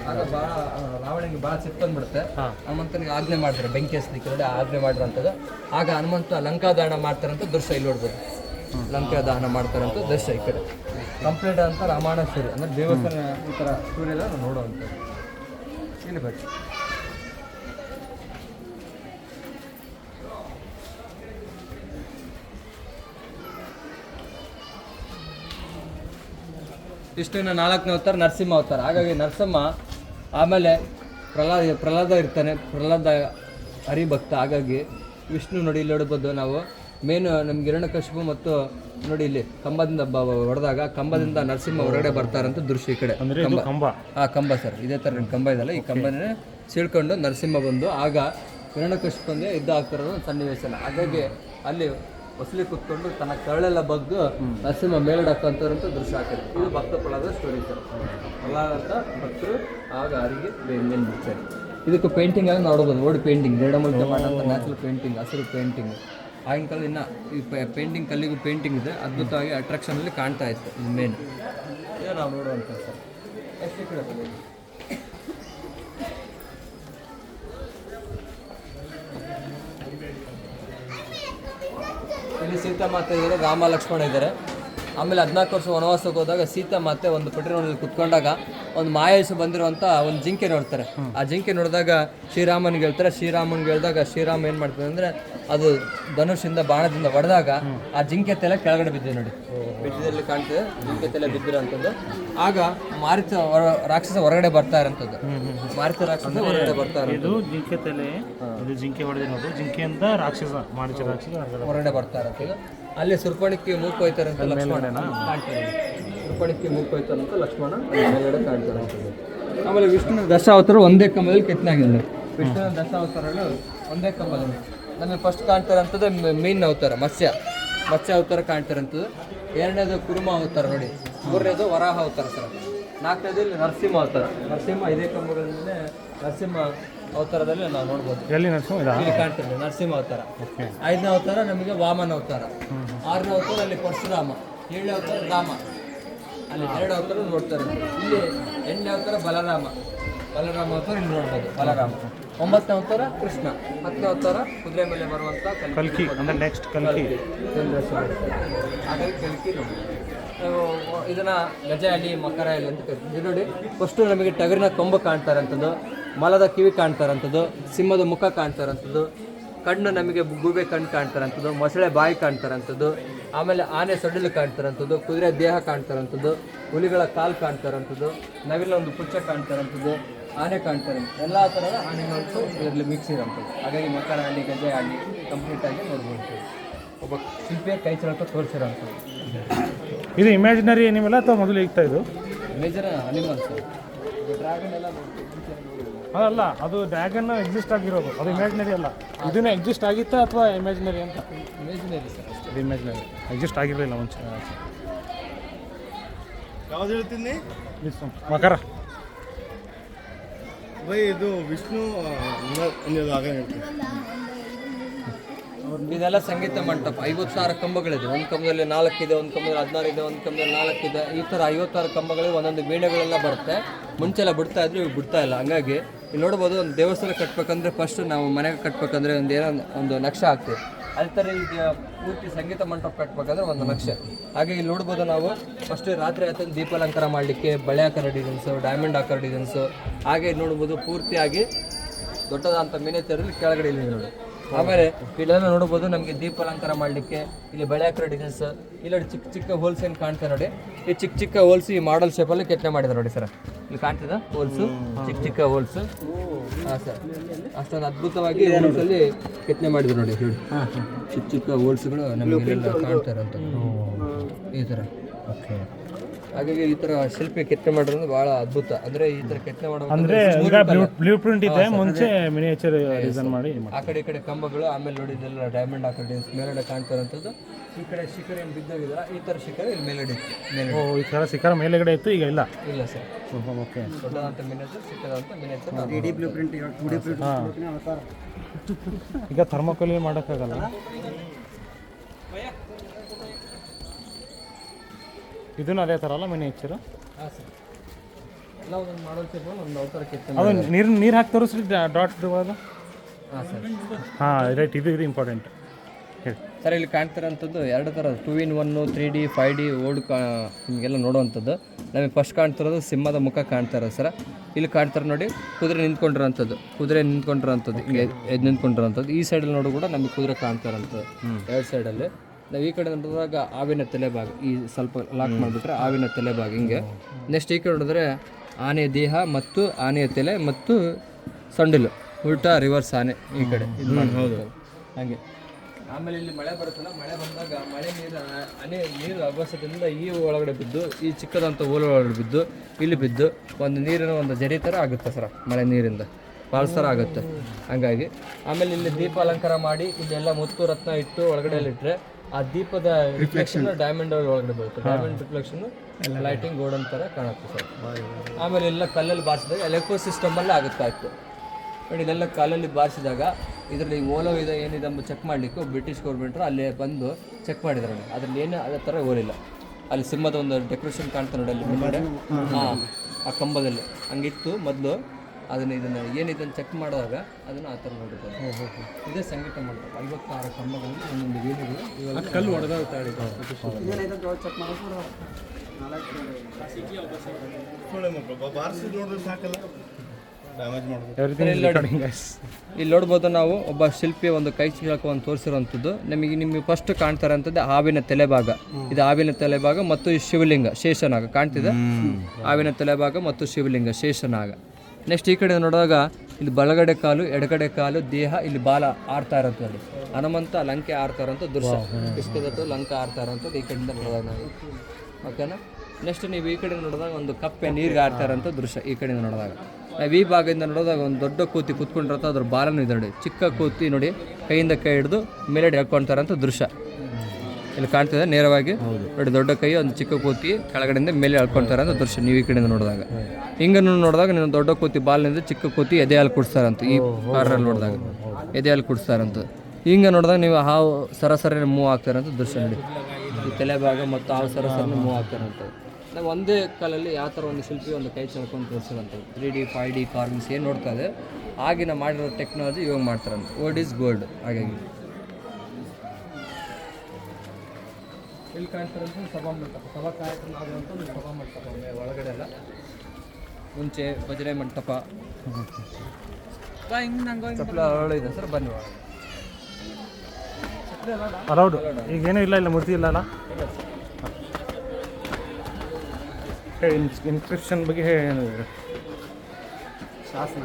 [SPEAKER 1] ಆಗ ಭಾಳ ರಾವಣಿಗೆ ಭಾಳ ಸಿಕ್ಕೊಂಡ್ಬಿಡುತ್ತೆ ಹನುಮಂತನಿಗೆ ಆಜ್ಞೆ ಮಾಡ್ತಾರೆ ಬೆಂಕಿ ಹಸ್ಲಿಕ್ಕೆ ನೋಡಿ ಆಜ್ಞೆ ಮಾಡಿರೋಂಥದ್ದು ಆಗ ಹನುಮಂತ ಲಂಕಾದಾನ ಮಾಡ್ತಾರಂತ ದೃಶ್ಯ ಇಲ್ಲಿ ನೋಡ್ಬೋದು. ಲಂಕಾ ದಹನ ಮಾಡ್ತಾರಂತ ದೃಶ್ಯ ಈ ಕಡೆ. ಕಂಪ್ಲೀಟ್ ಅಂತ ಸೂರ್ಯ ಅಂದರೆ ದೇವಸ್ಥಾನ ಈ ಥರ ಸೂರ್ಯ ನೋಡುವಂಥದ್ದು. ಇಲ್ಲಿ ಬನ್ನಿ ವಿಷ್ಣುವಿನ ನಾಲ್ಕನೇ ಅವತಾರ ನರಸಿಂಹ ಅವತಾರ. ಹಾಗಾಗಿ ನರಸಿಂಹ ಆಮೇಲೆ ಪ್ರಹ್ಲಾದ ಪ್ರಹ್ಲಾದ ಇರ್ತಾನೆ. ಪ್ರಹ್ಲಾದ ಹರಿಭಕ್ತ. ಹಾಗಾಗಿ ವಿಷ್ಣು ನೋಡಿ ಇಲ್ಲಿ ಹೊಡಬೋದು ನಾವು. ಮೇನು ನಮ್ಗೆ ಹಿರಣ್ಯಕಶಿಪು ಮತ್ತು ನೋಡಿ ಇಲ್ಲಿ ಕಂಬದಿಂದ ಹೊಡೆದಾಗ ಕಂಬದಿಂದ ನರಸಿಂಹ ಹೊರಗಡೆ ಬರ್ತಾರಂತ ದೃಶ್ಯ ಈ ಕಡೆ.
[SPEAKER 2] ಅಂದ್ರೆ ಕಂಬ.
[SPEAKER 1] ಆ ಕಂಬ ಸರ್. ಇದೇ ಥರ ಕಂಬ ಇದೆಲ್ಲ ಈ ಕಂಬನೇ ಸೀಳ್ಕೊಂಡು ನರಸಿಂಹ ಬಂದು ಆಗ ಹಿರಣ್ಯಕಶಿಪಂಗೆ ಯುದ್ಧ ಆಗ್ತಿರೋದು ಒಂದು ಸನ್ನಿವೇಶ ಹಾಗಾಗಿ ಅಲ್ಲಿ ಹೊಸಲಿ ಕುತ್ಕೊಂಡು ತನ್ನ ಕರಳೆಲ್ಲ ಬಗ್ದು ನರಸಿಂಹ ಮೇಲ್ಗಡೆ ಹಾಕಂತಾರಂತ ದೃಶ್ಯ ಹಾಕಿದೆ ಇದು ಭಕ್ತ ಪ್ರಹ್ಲಾದ ಸ್ಟೋರಿ ಸರ್. ಅಲ್ಲ ಅಂತ ಭಕ್ತರು ಆಗ ಅರಿಗೆ ಮೇನ್ ಬಿಡ್ತಾರೆ ಇದಕ್ಕೆ ಪೇಂಟಿಂಗ್ ಆಗಿ ನೋಡ್ಬೋದು. ಓಡ್ ಪೇಂಟಿಂಗ್ ರೇಡಮಲ್ ಟಮಾಟ ಅಂತ ನ್ಯಾಚುರಲ್ ಪೇಂಟಿಂಗ್ ಹಸಿರು ಪೇಂಟಿಂಗ್ ಆಗಿನ ಕಾಲ ಇನ್ನು ಈ ಪೇಂಟಿಂಗ್ ಕಲ್ಲಿಗೂ ಪೇಂಟಿಂಗ್ ಇದೆ. ಅದ್ಭುತವಾಗಿ ಅಟ್ರಾಕ್ಷನಲ್ಲಿ ಕಾಣ್ತಾ ಇತ್ತು ಇದು ಮೇನ್ ನಾವು ನೋಡುವಂಥ ಸರ್. ಎಷ್ಟು ಕಡೆ ಇಲ್ಲಿ ಸೀತಾಮಾತೆ ಇದ್ದಾರೆ ರಾಮ ಲಕ್ಷ್ಮಣ ಇದ್ದಾರೆ. ಆಮೇಲೆ ಹದಿನಾಲ್ಕು ವರ್ಷ ವನವಾಸಕ್ಕೆ ಹೋದಾಗ ಸೀತಾ ಮತ್ತೆ ಒಂದು ಪಟ್ಟಿನಲ್ಲಿ ಕುತ್ಕೊಂಡಾಗ ಒಂದು ಮಾಯಸು ಬಂದಿರುವಂಥ ಒಂದು ಜಿಂಕೆ ನೋಡ್ತಾರೆ. ಆ ಜಿಂಕೆ ನೋಡಿದಾಗ ಶ್ರೀರಾಮನಿಗೆ ಹೇಳ್ತಾರೆ ಶ್ರೀರಾಮನ್ಗೆ ಹೇಳಿದಾಗ ಶ್ರೀರಾಮ ಏನು ಮಾಡ್ತಾರೆ ಅಂದರೆ ಅದು ಧನುಷಿಂದ ಬಾಣದಿಂದ ಹೊಡೆದಾಗ ಆ ಜಿಂಕೆ ತಲೆ ಕೆಳಗಡೆ ಬಿದ್ದಿದೆ ನೋಡಿ. ಬಿದ್ದಿದ್ದಲ್ಲಿ ಕಾಣ್ತದೆ ಜಿಂಕೆ ತಲೆ ಬಿದ್ದಿರೋಂಥದ್ದು ಆಗ ಮಾರಿತ ರಾಕ್ಷಸ ಹೊರಗಡೆ ಬರ್ತಾ ಇರೋಂಥದ್ದು ಮಾರಿತ ರಾಕ್ಷಸ ಹೊರಗಡೆ ಬರ್ತಾ ಇರೋದು
[SPEAKER 2] ಇದು ಜಿಂಕೆ ತಲೆ ಇದು ಜಿಂಕೆ ಹೊಡೆದಿರೋದು. ಜಿಂಕೆಯಿಂದ ರಾಕ್ಷಸ ಮಾರಿತ ರಾಕ್ಷಸ ಹೊರಗಡೆ
[SPEAKER 1] ಹೊರಗಡೆ ಬರ್ತಾ ಇರೋದು ಅಲ್ಲಿ ಸುರ್ಪಣಕ್ಕೆ ಮೂಕು ಹೋಯ್ತಾರೆ ಅಂತ ಲಕ್ಷ್ಮಣ ಸುರ್ಪಣಕ್ಕೆ ಸುರ್ಪಣಿಕ್ಕೆ ಮೂಕು ಅಂತ ಲಕ್ಷ್ಮಣ ಮೇಲ್ಗಡೆ ಕಾಣ್ತಾರೆ. ಆಮೇಲೆ ವಿಷ್ಣುನ ದಶಾವತಾರ ಒಂದೇ ಕಂಬದಲ್ಲಿ ಕೆತ್ತನಾಗಿದೆ ವಿಷ್ಣುವಿನ ದಶಾವತಾರಗಳು ಒಂದೇ ಕಂಬದಲ್ಲಿ. ನಮಗೆ ಫಸ್ಟ್ ಕಾಣ್ತಾರಂಥದ್ದು ಮೀನ್ ಅವತಾರ ಮತ್ಸ್ಯ. ಮತ್ಸ್ಯ ಅವತಾರ ಕಾಣ್ತಾರಂಥದ್ದು ಎರಡನೇದು ಕುರುಮ ಅವತಾರ ನೋಡಿ. ಮೂರನೇದು ವರಾಹ ಅವತಾರ ಸರ್. ನಾಲ್ಕನೇದು ಇಲ್ಲಿ ನರಸಿಂಹ ಅವತಾರ. ನರಸಿಂಹ ಇದೇ ಕಂಬಗಳಲ್ಲೇ ನರಸಿಂಹ ಅವತಾರದಲ್ಲಿ ನಾವು ನೋಡ್ಬೋದು.
[SPEAKER 2] ಎಲ್ಲಿ ನರಸಿಂಹ ಇದಾ
[SPEAKER 1] ಇಲ್ಲಿ ಕಾಣ್ತಿದೆ ನರಸಿಂಹ ಅವತಾರ. ಐದನೇ ಅವತಾರ ನಮಗೆ ವಾಮನ ಅವತಾರ. ಆರನೇ ಅವತಾರ ಅಲ್ಲಿ ಪರಶುರಾಮ ಏಳನೇ ಅವತಾರ ರಾಮ. ಅಲ್ಲಿ ಎರಡು ಅವತಾರ ನೋಡ್ತಾರೆ. ಇಲ್ಲಿ ಎಂಟನೇ ಅವತಾರ ಬಲರಾಮ. ಬಲರಾಮ ಅವತಾರ ಇಲ್ಲಿ ನೋಡ್ಬೋದು ಬಲರಾಮ. ಒಂಬತ್ತನೇ ಅವತಾರ ಕೃಷ್ಣ ಹತ್ತನೇ ಅವತಾರ ಕುದುರೆ ಮೇಲೆ ಬರುವಂತ
[SPEAKER 2] ಕಲ್ಕಿ. ಅಂದ್ರೆ ನೆಕ್ಸ್ಟ್ ಕಲ್ಕಿ.
[SPEAKER 1] ಹಾಗಾಗಿ ಕಲ್ಕಿ ನೋಡಿ ಇದನ್ನ ಗಜ ಅಲ್ಲಿ ಮಕರ ಅಲ್ಲಿ ಅಂತ ಕರಿತೀವಿ. ನೋಡಿ, ಫಸ್ಟು ನಮಗೆ ಟಗರಿನ ಕೊಂಬು ಕಾಣ್ತಾರಂಥದ್ದು, ಮಲದ ಕಿವಿ ಕಾಣ್ತಾರಂಥದ್ದು, ಸಿಂಹದ ಮುಖ ಕಾಣ್ತಾರಂಥದ್ದು, ಕಣ್ಣು ನಮಗೆ ಗೂಬೆ ಕಣ್ಣು ಕಾಣ್ತಾರಂಥದ್ದು, ಮೊಸಳೆ ಬಾಯಿ ಕಾಣ್ತಾರಂಥದ್ದು, ಆಮೇಲೆ ಆನೆ ಸಡಿಲು ಕಾಣ್ತಾರಂಥದ್ದು, ಕುದುರೆ ದೇಹ ಕಾಣ್ತಾರಂಥದ್ದು, ಹುಲಿಗಳ ಕಾಲು ಕಾಣ್ತಾರಂಥದ್ದು ನವಿಲ ಒಂದು ಪುಚ್ಚ ಕಾಣ್ತಾರಂಥದ್ದು, ಆನೆ ಕಾಣ್ತಾರೆ ಎಲ್ಲ ಥರದ ಆನೆಗಳಂತೂ ಇದರಲ್ಲಿ ಮಿಕ್ಸ್ ಇರೋಂಥದ್ದು ಹಾಗಾಗಿ ಮಕ್ಕಳ ಹಳ್ಳಿ ಗಜೆ ಹಳ್ಳಿ ಕಂಪ್ಲೀಟಾಗಿ ನೋಡ್ಬೋದು. ಒಬ್ಬ ಶಿಲ್ಪಿಯ ಕೈ ಚಳಕ ತೋರಿಸಿರೋಂಥದ್ದು
[SPEAKER 2] ಇದು ಇಮ್ಯಾಜಿನರಿ ಏನಿಲ್ಲ ಅಥವಾ ಮೊದಲು ಈಗ್ತಾ ಇದು?
[SPEAKER 1] ಮೇಜರ್ ಅನಿಮಲ್ ಡ್ರ್ಯಾಗನ್ ಎಲ್ಲ
[SPEAKER 2] ಅದಲ್ಲ ಅದು ಡ್ರ್ಯಾಗನ್ ಎಕ್ಸಿಸ್ಟ್ ಆಗಿರೋದು. ಅದು ಇಮ್ಯಾಜಿನರಿ ಅಲ್ಲ. ಇದನ್ನ ಎಕ್ಸಿಸ್ಟ್ ಆಗಿತ್ತಾ ಅಥವಾ ಇಮ್ಯಾಜಿನರಿ ಅಂತ?
[SPEAKER 1] ಇಮೇಜಿನರಿ ಸರ್
[SPEAKER 2] ಇಮ್ಯಾಜಿನರಿ ಎಕ್ಸಿಸ್ಟ್ ಆಗಿರಲಿಲ್ಲ ಮುಂಚೆ
[SPEAKER 3] ಯಾವ್ದು ಹೇಳ್ತೀನಿ?
[SPEAKER 2] ಮಕರ.
[SPEAKER 3] ಬೈ ಇದು ವಿಷ್ಣು ಆಗ ಹೇಳ್ತೀನಿ.
[SPEAKER 1] ಇದೆಲ್ಲ ಸಂಗೀತ ಮಂಟಪ. ಐವತ್ತು ಸಾವಿರ ಕಂಬಗಳಿದೆ. ಒಂದು ಕಂಬದಲ್ಲಿ ನಾಲ್ಕಿದೆ, ಒಂದು ಕಂಬದಲ್ಲಿ ಹದಿನಾರು ಇದೆ, ಒಂದು ಕಂಬದಲ್ಲಿ ನಾಲ್ಕಿದೆ ಈ ಥರ ಐವತ್ತಾರು ಕಂಬಗಳಿಗೆ ಒಂದೊಂದು ವೀಣೆಗಳೆಲ್ಲ ಬರುತ್ತೆ. ಮುಂಚೆಲ್ಲ ಬಿಡ್ತಾ ಇದ್ರು ಇವು ಬಿಡ್ತಾ ಇಲ್ಲ. ಹಂಗಾಗಿ ಇಲ್ಲಿ ನೋಡ್ಬೋದು ಒಂದು ದೇವಸ್ಥಾನ ಕಟ್ಬೇಕಂದ್ರೆ ಫಸ್ಟ್ ನಾವು ಮನೆಗೆ ಕಟ್ಬೇಕಂದ್ರೆ ಒಂದು ಏನೋ ಒಂದು- ಒಂದು ನಕ್ಷೆ ಹಾಕ್ತೀವಿ. ಅದೇ ಥರ ಈಗ ಪೂರ್ತಿ ಸಂಗೀತ ಮಂಟಪ ಕಟ್ಬೇಕಂದ್ರೆ ಒಂದು ನಕ್ಷೆ. ಹಾಗೆ ಇಲ್ಲಿ ನೋಡ್ಬೋದು ನಾವು ಫಸ್ಟ್ ರಾತ್ರಿ ಆಯ್ತು ದೀಪಾಲಂಕಾರ ಮಾಡಲಿಕ್ಕೆ ಬಳೆ ಆಕಾರ ಡಿಸೈನ್ಸು ಡೈಮಂಡ್ ಆಕಾರ ಡಿಸೈನ್ಸು ಹಾಗೆ ಇಲ್ಲಿ ನೋಡ್ಬೋದು ಪೂರ್ತಿಯಾಗಿ ದೊಡ್ಡದಾದಂಥ ಮಿನಿ ತೆರಲಿ ಕೆಳಗಡೆ ಇಲ್ಲಿ ನೋಡಿ. ಆಮೇಲೆ ಇಲ್ಲೆಲ್ಲ ನೋಡಬಹುದು ನಮಗೆ ದೀಪ ಅಲಂಕಾರ ಮಾಡಲಿಕ್ಕೆ ಇಲ್ಲಿ ಬಳೆ ಹಾಕಿರೋ ಡಿಸೈನ್ಸ್ ಇಲ್ಲಿ ಚಿಕ್ಕ ಚಿಕ್ಕ ಹೋಲ್ಸ್ ಏನು ಕಾಣ್ತಾ ನೋಡಿ. ಈ ಚಿಕ್ಕ ಚಿಕ್ಕ ಹೋಲ್ಸ್ ಈ ಮಾಡಲ್ ಶೇಪಲ್ಲಿ ಕೆತ್ತನೆ ಮಾಡಿದ್ದಾರೆ ನೋಡಿ ಸರ್. ಇಲ್ಲಿ ಕಾಣ್ತದ ಹೋಲ್ಸು ಚಿಕ್ಕ ಚಿಕ್ಕ ಹೋಲ್ಸ್ ಹಾಂ ಸರ್. ಅಷ್ಟೊಂದು ಅದ್ಭುತವಾಗಿ ಹೋಲ್ಸಲ್ಲಿ ಕೆತ್ತನೆ ಮಾಡಿದ್ರು ನೋಡಿ ನೋಡಿ ಚಿಕ್ಕ ಚಿಕ್ಕ ಹೋಲ್ಸ್ಗಳು ನಮಗೆ ಕಾಣ್ತಾ ಇರೋಂಥದ್ದು. ಈ ಥರ
[SPEAKER 2] ಓಕೆ
[SPEAKER 1] ಹಾಗಾಗಿ ಈ ತರ ಶಿಲ್ಪಿ ಕೆತ್ತನೆ ಮಾಡೋದು ಬಹಳ ಅದ್ಭುತ. ಅಂದ್ರೆ ಈ ತರ ಕೆತ್ತನೆ ಮಾಡೋದು
[SPEAKER 2] ಅಂದ್ರೆ ಈಗ ಬ್ಲೂ ಪ್ರಿಂಟ್ ಇದೆ ಮುಂಚೆ ಮಿನಿಯೇಚರ್ ಡಿಸೈನ್ ಮಾಡಿ
[SPEAKER 1] ಆ ಕಡೆ ಈ ಕಡೆ ಕಂಬಗಳು ಆಮೇಲೆ ನೋಡಿ ಇದೆಲ್ಲ ಡೈಮಂಡ್ ಆಕಡೆ ಮೇಲ್ಗಡೆ ಕಾಣ್ತಾ ಇರೋಂಥದ್ದು ಈ ಕಡೆ ಶಿಖರ ಏನು ಬಿದ್ದೋಗಿಲ್ಲ ಈ ತರ ಶಿಖರ ಇಲ್ಲಿ ಮೇಲ್ಗಡೆ ಇತ್ತು.
[SPEAKER 2] ಓ ಈ ತರ ಶಿಖರ ಮೇಲೆಗಡೆ ಇತ್ತು ಈಗ ಇಲ್ಲ?
[SPEAKER 1] ಇಲ್ಲ ಸರ್.
[SPEAKER 2] ಓಕೆ.
[SPEAKER 1] ದೊಡ್ಡದಂತ ಮಿನೇಚರ್ ಚಿಕ್ಕದಂತ ಮಿನೇಚರ್ ಬ್ಲೂ ಪ್ರಿಂಟ್
[SPEAKER 2] ಈಗ ಥರ್ಮೋಕೋಲಿ ಮಾಡೋಕ್ಕಾಗಲ್ಲ? ಇದನ್ನು ಅದೇ ಥರ ಅಲ್ಲ ಮಿನಿಯೇಚರ್
[SPEAKER 1] ಹಾಂ ಸರ್. ಎಲ್ಲ ಒಂದೊಂದು ಮಾಡಲ್ ಶೇಪ್ ಒಂದು ಕೆತ್ತನೆ
[SPEAKER 2] ಅದು ನೀರು ನೀರು ಹಾಕಿ ತೋರಿಸ್ರಿ ಡಾಟ್ ಒಳಗೆ
[SPEAKER 1] ಹಾಂ ಸರ್.
[SPEAKER 2] ಹಾಂ ರೈಟ್ ಇದು ಇದು ಇಂಪಾರ್ಟೆಂಟ್ ಹೇಳಿ.
[SPEAKER 1] ಸರ್ ಇಲ್ಲಿ ಕಾಣ್ತಿರೋಂಥದ್ದು ಎರಡು ಥರ two in one three D five D old ಕಾ ನಿಮಗೆಲ್ಲ ನೋಡುವಂಥದ್ದು. ನಮಗೆ ಫಸ್ಟ್ ಕಾಣ್ತಿರೋದು ಸಿಂಹದ ಮುಖ ಕಾಣ್ತಾ ಇರೋದು ಸರ್. ಇಲ್ಲಿ ಕಾಣ್ತಾರೆ ನೋಡಿ ಕುದುರೆ ನಿಂತ್ಕೊಂಡಿರೋಂಥದ್ದು. ಕುದುರೆ ನಿಂತ್ಕೊಂಡಿರೋಂಥದ್ದು ಹಿಂಗೆ ಎದ್ದು ನಿಂತ್ಕೊಂಡಿರೋಂಥದ್ದು. ಈ ಸೈಡಲ್ಲಿ ನೋಡು ಕೂಡ ನಮಗೆ ಕುದುರೆ ಕಾಣ್ತಾ ಇರೋಂಥದ್ದು ಎರಡು ಸೈಡಲ್ಲಿ ನಾವು ಈ ಕಡೆ ನೋಡಿದಾಗ ಆವಿನ ತಲೆ ಭಾಗ ಈ ಸ್ವಲ್ಪ ಲಾಕ್ ಮಾಡಿಬಿಟ್ರೆ ಆವಿನ ತಲೆ ಭಾಗ ಹಿಂಗೆ. ನೆಕ್ಸ್ಟ್ ಈ ಕಡೆ ನೋಡಿದ್ರೆ ಆನೆಯ ದೇಹ ಮತ್ತು ಆನೆಯ ತಲೆ ಮತ್ತು ಸಂಡಿಲು ಉಲ್ಟಾ ರಿವರ್ಸ್ ಆನೆ ಈ ಕಡೆ ಇದು ಹೌದು. ಹಾಗೆ. ಆಮೇಲೆ ಇಲ್ಲಿ ಮಳೆ ಬರುತ್ತಲ್ಲ ಮಳೆ ಬಂದಾಗ ಮಳೆ ನೀರು ಅನೇ ನೀರು ಅಭ್ಯಾಸದಿಂದ ಈ ಒಳಗಡೆ ಬಿದ್ದು ಈ ಚಿಕ್ಕದಂಥ ಹೋಲು ಒಳಗಡೆ ಬಿದ್ದು ಇಲ್ಲಿ ಬಿದ್ದು ಒಂದು ನೀರಿನ ಒಂದು ಜರಿ ಥರ ಆಗುತ್ತೆ ಸರ ಮಳೆ ನೀರಿಂದ. ಭಾಳ ಸರ ಆಗುತ್ತೆ. ಹಂಗಾಗಿ ಆಮೇಲೆ ಇಲ್ಲಿ ದೀಪ ಅಲಂಕಾರ ಮಾಡಿ ಇಲ್ಲೆಲ್ಲ ಮುತ್ತು ರತ್ನ ಇಟ್ಟು ಒಳಗಡೆ ಇಟ್ಟರೆ ಆ ದೀಪದ ರಿಫ್ಲೆಕ್ಷನ್ ಡೈಮಂಡ್ ಒಳಗಡೆ ಬರುತ್ತೆ. ಡೈಮಂಡ್ ರಿಫ್ಲೆಕ್ಷನ್ ಲೈಟಿಂಗ್ ಗೋಲ್ಡನ್ ತರ ಕಾಣುತ್ತೆ ಸರ್. ಆಮೇಲೆ ಎಲ್ಲ ಕಲ್ಲಲ್ಲಿ ಬಾರಿಸಿದಾಗ ಎಲೆಕ್ಟ್ರೋ ಸಿಸ್ಟಮಲ್ಲೇ ಆಗುತ್ತಾ ಇತ್ತು ಬಟ್ ಇದೆಲ್ಲ ಕಾಲಲ್ಲಿ ಬಾರಿಸಿದಾಗ ಇದರಲ್ಲಿ ಓಲೋ ಇದೆ ಏನಿದೆ ಅಂತ ಚೆಕ್ ಮಾಡಲಿಕ್ಕೆ ಬ್ರಿಟಿಷ್ ಗೌರ್ಮೆಂಟ್ರು ಅಲ್ಲಿ ಬಂದು ಚೆಕ್ ಮಾಡಿದ್ರು ಅದ್ರಲ್ಲಿ ಏನು ಅದೇ ಥರ ಓಲಿಲ್ಲ. ಅಲ್ಲಿ ಸಿಂಹದ ಒಂದು ಡೆಕೋರೇಷನ್ ಕಾಣ್ತಾ ನೋಡಿ ಅಲ್ಲಿ ಹಾಂ ಆ ಕಂಬದಲ್ಲಿ. ಹಂಗಿತ್ತು ಮೊದಲು. ಅದನ್ನ ಇದನ್ನು ಏನಿದೆ ಅಂತ ಚೆಕ್ ಮಾಡಿದಾಗ ಅದನ್ನು ಆ ಥರ ನೋಡಿದ್ದಾರೆ ಇದೇ ಸಂಗೀತ ಮಂಟಪ ಐವತ್ತಾರು ಕಂಬಗಳಲ್ಲಿ ಒಂದೊಂದು ವೀಣೆಗಳು ಇವಾಗ ಕಲ್ಲು ಇಲ್ಲಿ ನೋಡ್ಬೋದು ನಾವು ಒಬ್ಬ ಶಿಲ್ಪಿ ಒಂದು ಕೈ ಚೀಲಕವನ್ನು ತೋರಿಸಿರುವಂಥದ್ದು. ನಿಮಗೆ ನಿಮಗೆ ಫಸ್ಟ್ ಕಾಣ್ತಾರೆ ಅಂತದ್ದು ಹಾವಿನ ತಲೆಭಾಗ. ಇದು ಹಾವಿನ ತಲೆಭಾಗ ಮತ್ತು ಈ ಶಿವಲಿಂಗ ಶೇಷನಾಗ ಕಾಣ್ತಿದೆ? ಹಾವಿನ ತಲೆಭಾಗ ಮತ್ತು ಶಿವಲಿಂಗ ಶೇಷನಾಗ. ನೆಕ್ಸ್ಟ್ ಈ ಕಡೆ ನೋಡಿದಾಗ ಇಲ್ಲಿ ಬಲಗಡೆ ಕಾಲು ಎಡಗಡೆ ಕಾಲು ದೇಹ ಇಲ್ಲಿ ಬಾಲ ಆಡ್ತಾ ಇರೋಂಥ ನೋಡಿ ಹನುಮಂತ ಲಂಕೆ ಆಡ್ತಾ ಇರೋಂಥ ದೃಶ್ಯ. ಕೃಷ್ಣದತ್ತು ಲಂಕೆ ಆಡ್ತಾ ಇರೋಂಥದ್ದು ಈ ಕಡೆಯಿಂದ ನೋಡಿದಾಗ ನಾವು. ಓಕೆನಾ ನೆಕ್ಸ್ಟ್ ನೀವು ಈ ಕಡೆ ನೋಡಿದಾಗ ಒಂದು ಕಪ್ಪೆ ನೀರಿಗೆ ಆಡ್ತಾ ಇರೋಂಥ ದೃಶ್ಯ ಈ ಕಡೆಯಿಂದ ನೋಡಿದಾಗ. ನಾವು ಈ ಭಾಗದಿಂದ ನೋಡಿದಾಗ ಒಂದು ದೊಡ್ಡ ಕೂತಿ ಕುತ್ಕೊಂಡಿರತ್ತ ಅದ್ರ ಬಾಲನೂ ಇದೆ ನೋಡಿ. ಚಿಕ್ಕ ಕೂತಿ ನೋಡಿ ಕೈಯಿಂದ ಕೈ ಹಿಡಿದು ಮೇಲೆ ಹೇಳ್ಕೊಳ್ತಾ ಇರೋಂಥ ದೃಶ್ಯ. ಇಲ್ಲಿ ಕಾಣ್ತಿದೆ ನೇರವಾಗಿ ನೋಡಿ ದೊಡ್ಡ ಕೈ ಒಂದು ಚಿಕ್ಕ ಕೂತಿ ಕೆಳಗಡೆಯಿಂದ ಮೇಲೆ ಎಳ್ಕೊಳ್ತಾರೆ ಅಂತ ದೃಶ್ಯ ನೀವು ಈ ಕಡೆಯಿಂದ ನೋಡಿದಾಗ. ಹಿಂಗನ್ನು ನೋಡಿದಾಗ ನೀನು ದೊಡ್ಡ ಕೂತಿ ಬಾಲಿನಿಂದ ಚಿಕ್ಕ ಕೂತಿ ಎದೆ ಹಾಲು ಕುಡಿಸ್ತಾರಂತ ಈ ಕಾರಲ್ಲಿ ನೋಡಿದಾಗ. ಎದೆ ಹಾಲು ಕುಡಿಸ್ತಾರಂತ. ಹಿಂಗೆ ನೋಡಿದಾಗ ನೀವು ಹಾವು ಸರಸರನೆ ಮೂವ್ ಆಗ್ತಾರಂತ ದೃಶ್ಯ ನೋಡಿ. ಈ ತಲೆ ಭಾಗ ಮತ್ತು ಹಾವು ಸರಸರನೆ ಮೂವ್ ಆಗ್ತಾರಂತ. ನಾವು ಒಂದೇ ಕಾಲಲ್ಲಿ ಯಾವ ಥರ ಒಂದು ಶಿಲ್ಪಿ ಒಂದು ಕೈ ಚಳ್ಕೊಂಡು ತೋರಿಸಿರಂಥದ್ದು three D five D carvings ಏನು ನೋಡ್ತಾ ಇದೆ. ಆಗಿನ ಮಾಡಿರೋ ಟೆಕ್ನಾಲಜಿ ಇವಾಗ ಮಾಡ್ತಾರಂತ. ಓಲ್ಡ್ ಈಸ್ ಗೋಲ್ಡ್ ಹಾಗಾಗಿ. ಇಲ್ಲಿ ಕಾಣ್ತಿರೋದು ಸಭಾ ಮಂಟಪ ಸಭಾ ಕಾರ್ಯಕ್ರಮ ಆಗುವಂಥ ಒಂದು ಸಭಾ ಮಂಟಪ ಒಳಗಡೆ ಎಲ್ಲ ಮುಂಚೆ ಭಜನೆ ಮಂಟಪ. ಚಪ್ಪಲ ಒಳ್ಳೆ ಸರ್ ಬನ್ನಿ
[SPEAKER 2] ಅಲೌಡ್. ಈಗ ಏನೂ ಇಲ್ಲ ಇಲ್ಲ ಮೂರ್ತಿ ಇಲ್ಲ ಅಲ್ಲ? ಇನ್ಸ್ಕ್ರಿಪ್ಷನ್ ಬಗ್ಗೆ ಶಾಸನ.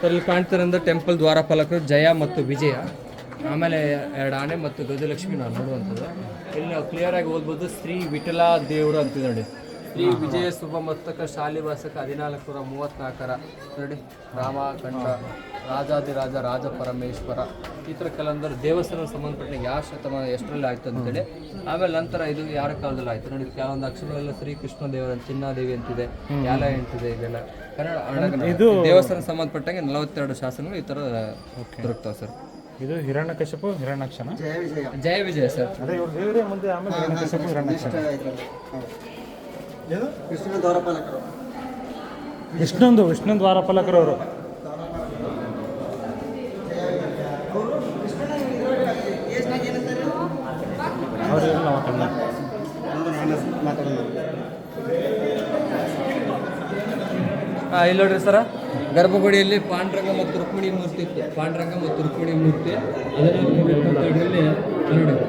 [SPEAKER 1] ಸರ್ ಇಲ್ಲಿ ಕಾಣ್ತಿರೋದು ಟೆಂಪಲ್ ದ್ವಾರಪಾಲಕರು ಜಯ ಮತ್ತು ವಿಜಯ. ಆಮೇಲೆ ಎರಡು ಆನೆ ಮತ್ತು ಗಜಲಕ್ಷ್ಮಿ ನಾವು ನೋಡುವಂಥದ್ದು. ಇಲ್ಲಿ ನಾವು ಕ್ಲಿಯರ್ ಆಗಿ ಓದ್ಬೋದು. ಶ್ರೀ ವಿಠಲ ದೇವರು ಅಂತ ನೋಡಿ. ಶ್ರೀ ವಿಜಯ ಶುಭ ಮಸ್ತಕ ಶಾಲಿವಾಸಕ ಹದಿನಾಲ್ಕು ನೂರ ಮೂವತ್ತ್ನಾಲ್ಕರ ನೋಡಿ ರಾಮಕಂಠ ರಾಜಾದಿರಾಜ ರಾಜ ಪರಮೇಶ್ವರ. ಈ ಥರ ಕೆಲವೊಂದು ದೇವಸ್ಥಾನ ಸಂಬಂಧಪಟ್ಟ ಯಾವ ಶತಮಾನ ಎಷ್ಟರಲ್ಲಿ ಆಯ್ತು ಅಂತೇಳಿ. ಆಮೇಲೆ ನಂತರ ಇದು ಯಾರ ಕಾಲದಲ್ಲಿ ಆಯ್ತು ನೋಡಿ ಕೆಲವೊಂದು ಅಕ್ಷರಗಳೆಲ್ಲ ಶ್ರೀ ಕೃಷ್ಣ ದೇವರ ಚಿನ್ನಾದೇವಿ ಅಂತಿದೆ ಯಾಲ ಅಂತಿದೆ ಇದೆಲ್ಲ. ಕನ್ನಡ ದೇವಸ್ಥಾನ ಸಂಬಂಧಪಟ್ಟಂಗೆ ನಲವತ್ತೆರಡು ಶಾಸನಗಳು ಈ ಥರ ದೊರಕ್ತಾವೆ ಸರ್.
[SPEAKER 2] ಇದು ಹಿರಣ್ಯಕಶಿಪು ಹಿರಣ್ಯಾಕ್ಷನ.
[SPEAKER 1] ಜಯ ವಿಜಯ. ಸರ್.
[SPEAKER 2] ಅದೇ ಇವ್ರು ದೇವರೇ ಮುಂದೆ ಆಮೇಲೆ ಹಿರಣ್ಯಕಶಿಪು ಹಿರಣ್ಯಾಕ್ಷನ. ವಿಷ್ಣುಂದು ವಿಷ್ಣು ದ್ವಾರಪಾಲಕರು. ಅವರು ಅವ್ರು ಇಲ್ಲ ಮಾತಾಡೋಣ
[SPEAKER 1] ಹಾಂ ಇಲ್ಲಿ ನೋಡ್ರಿ ಸರ. ಗರ್ಭಗುಡಿಯಲ್ಲಿ ಪಾಂಡ್ರಂಗ ಮತ್ತು ರುಕ್ಮಿಣಿ ಮೂರ್ತಿ ಇತ್ತು. ಪಾಂಡ್ರಂಗ ಮತ್ತು ರುಕ್ಮಿಣಿ ಮೂರ್ತಿ. ಅದರಲ್ಲಿ ನೋಡಿ,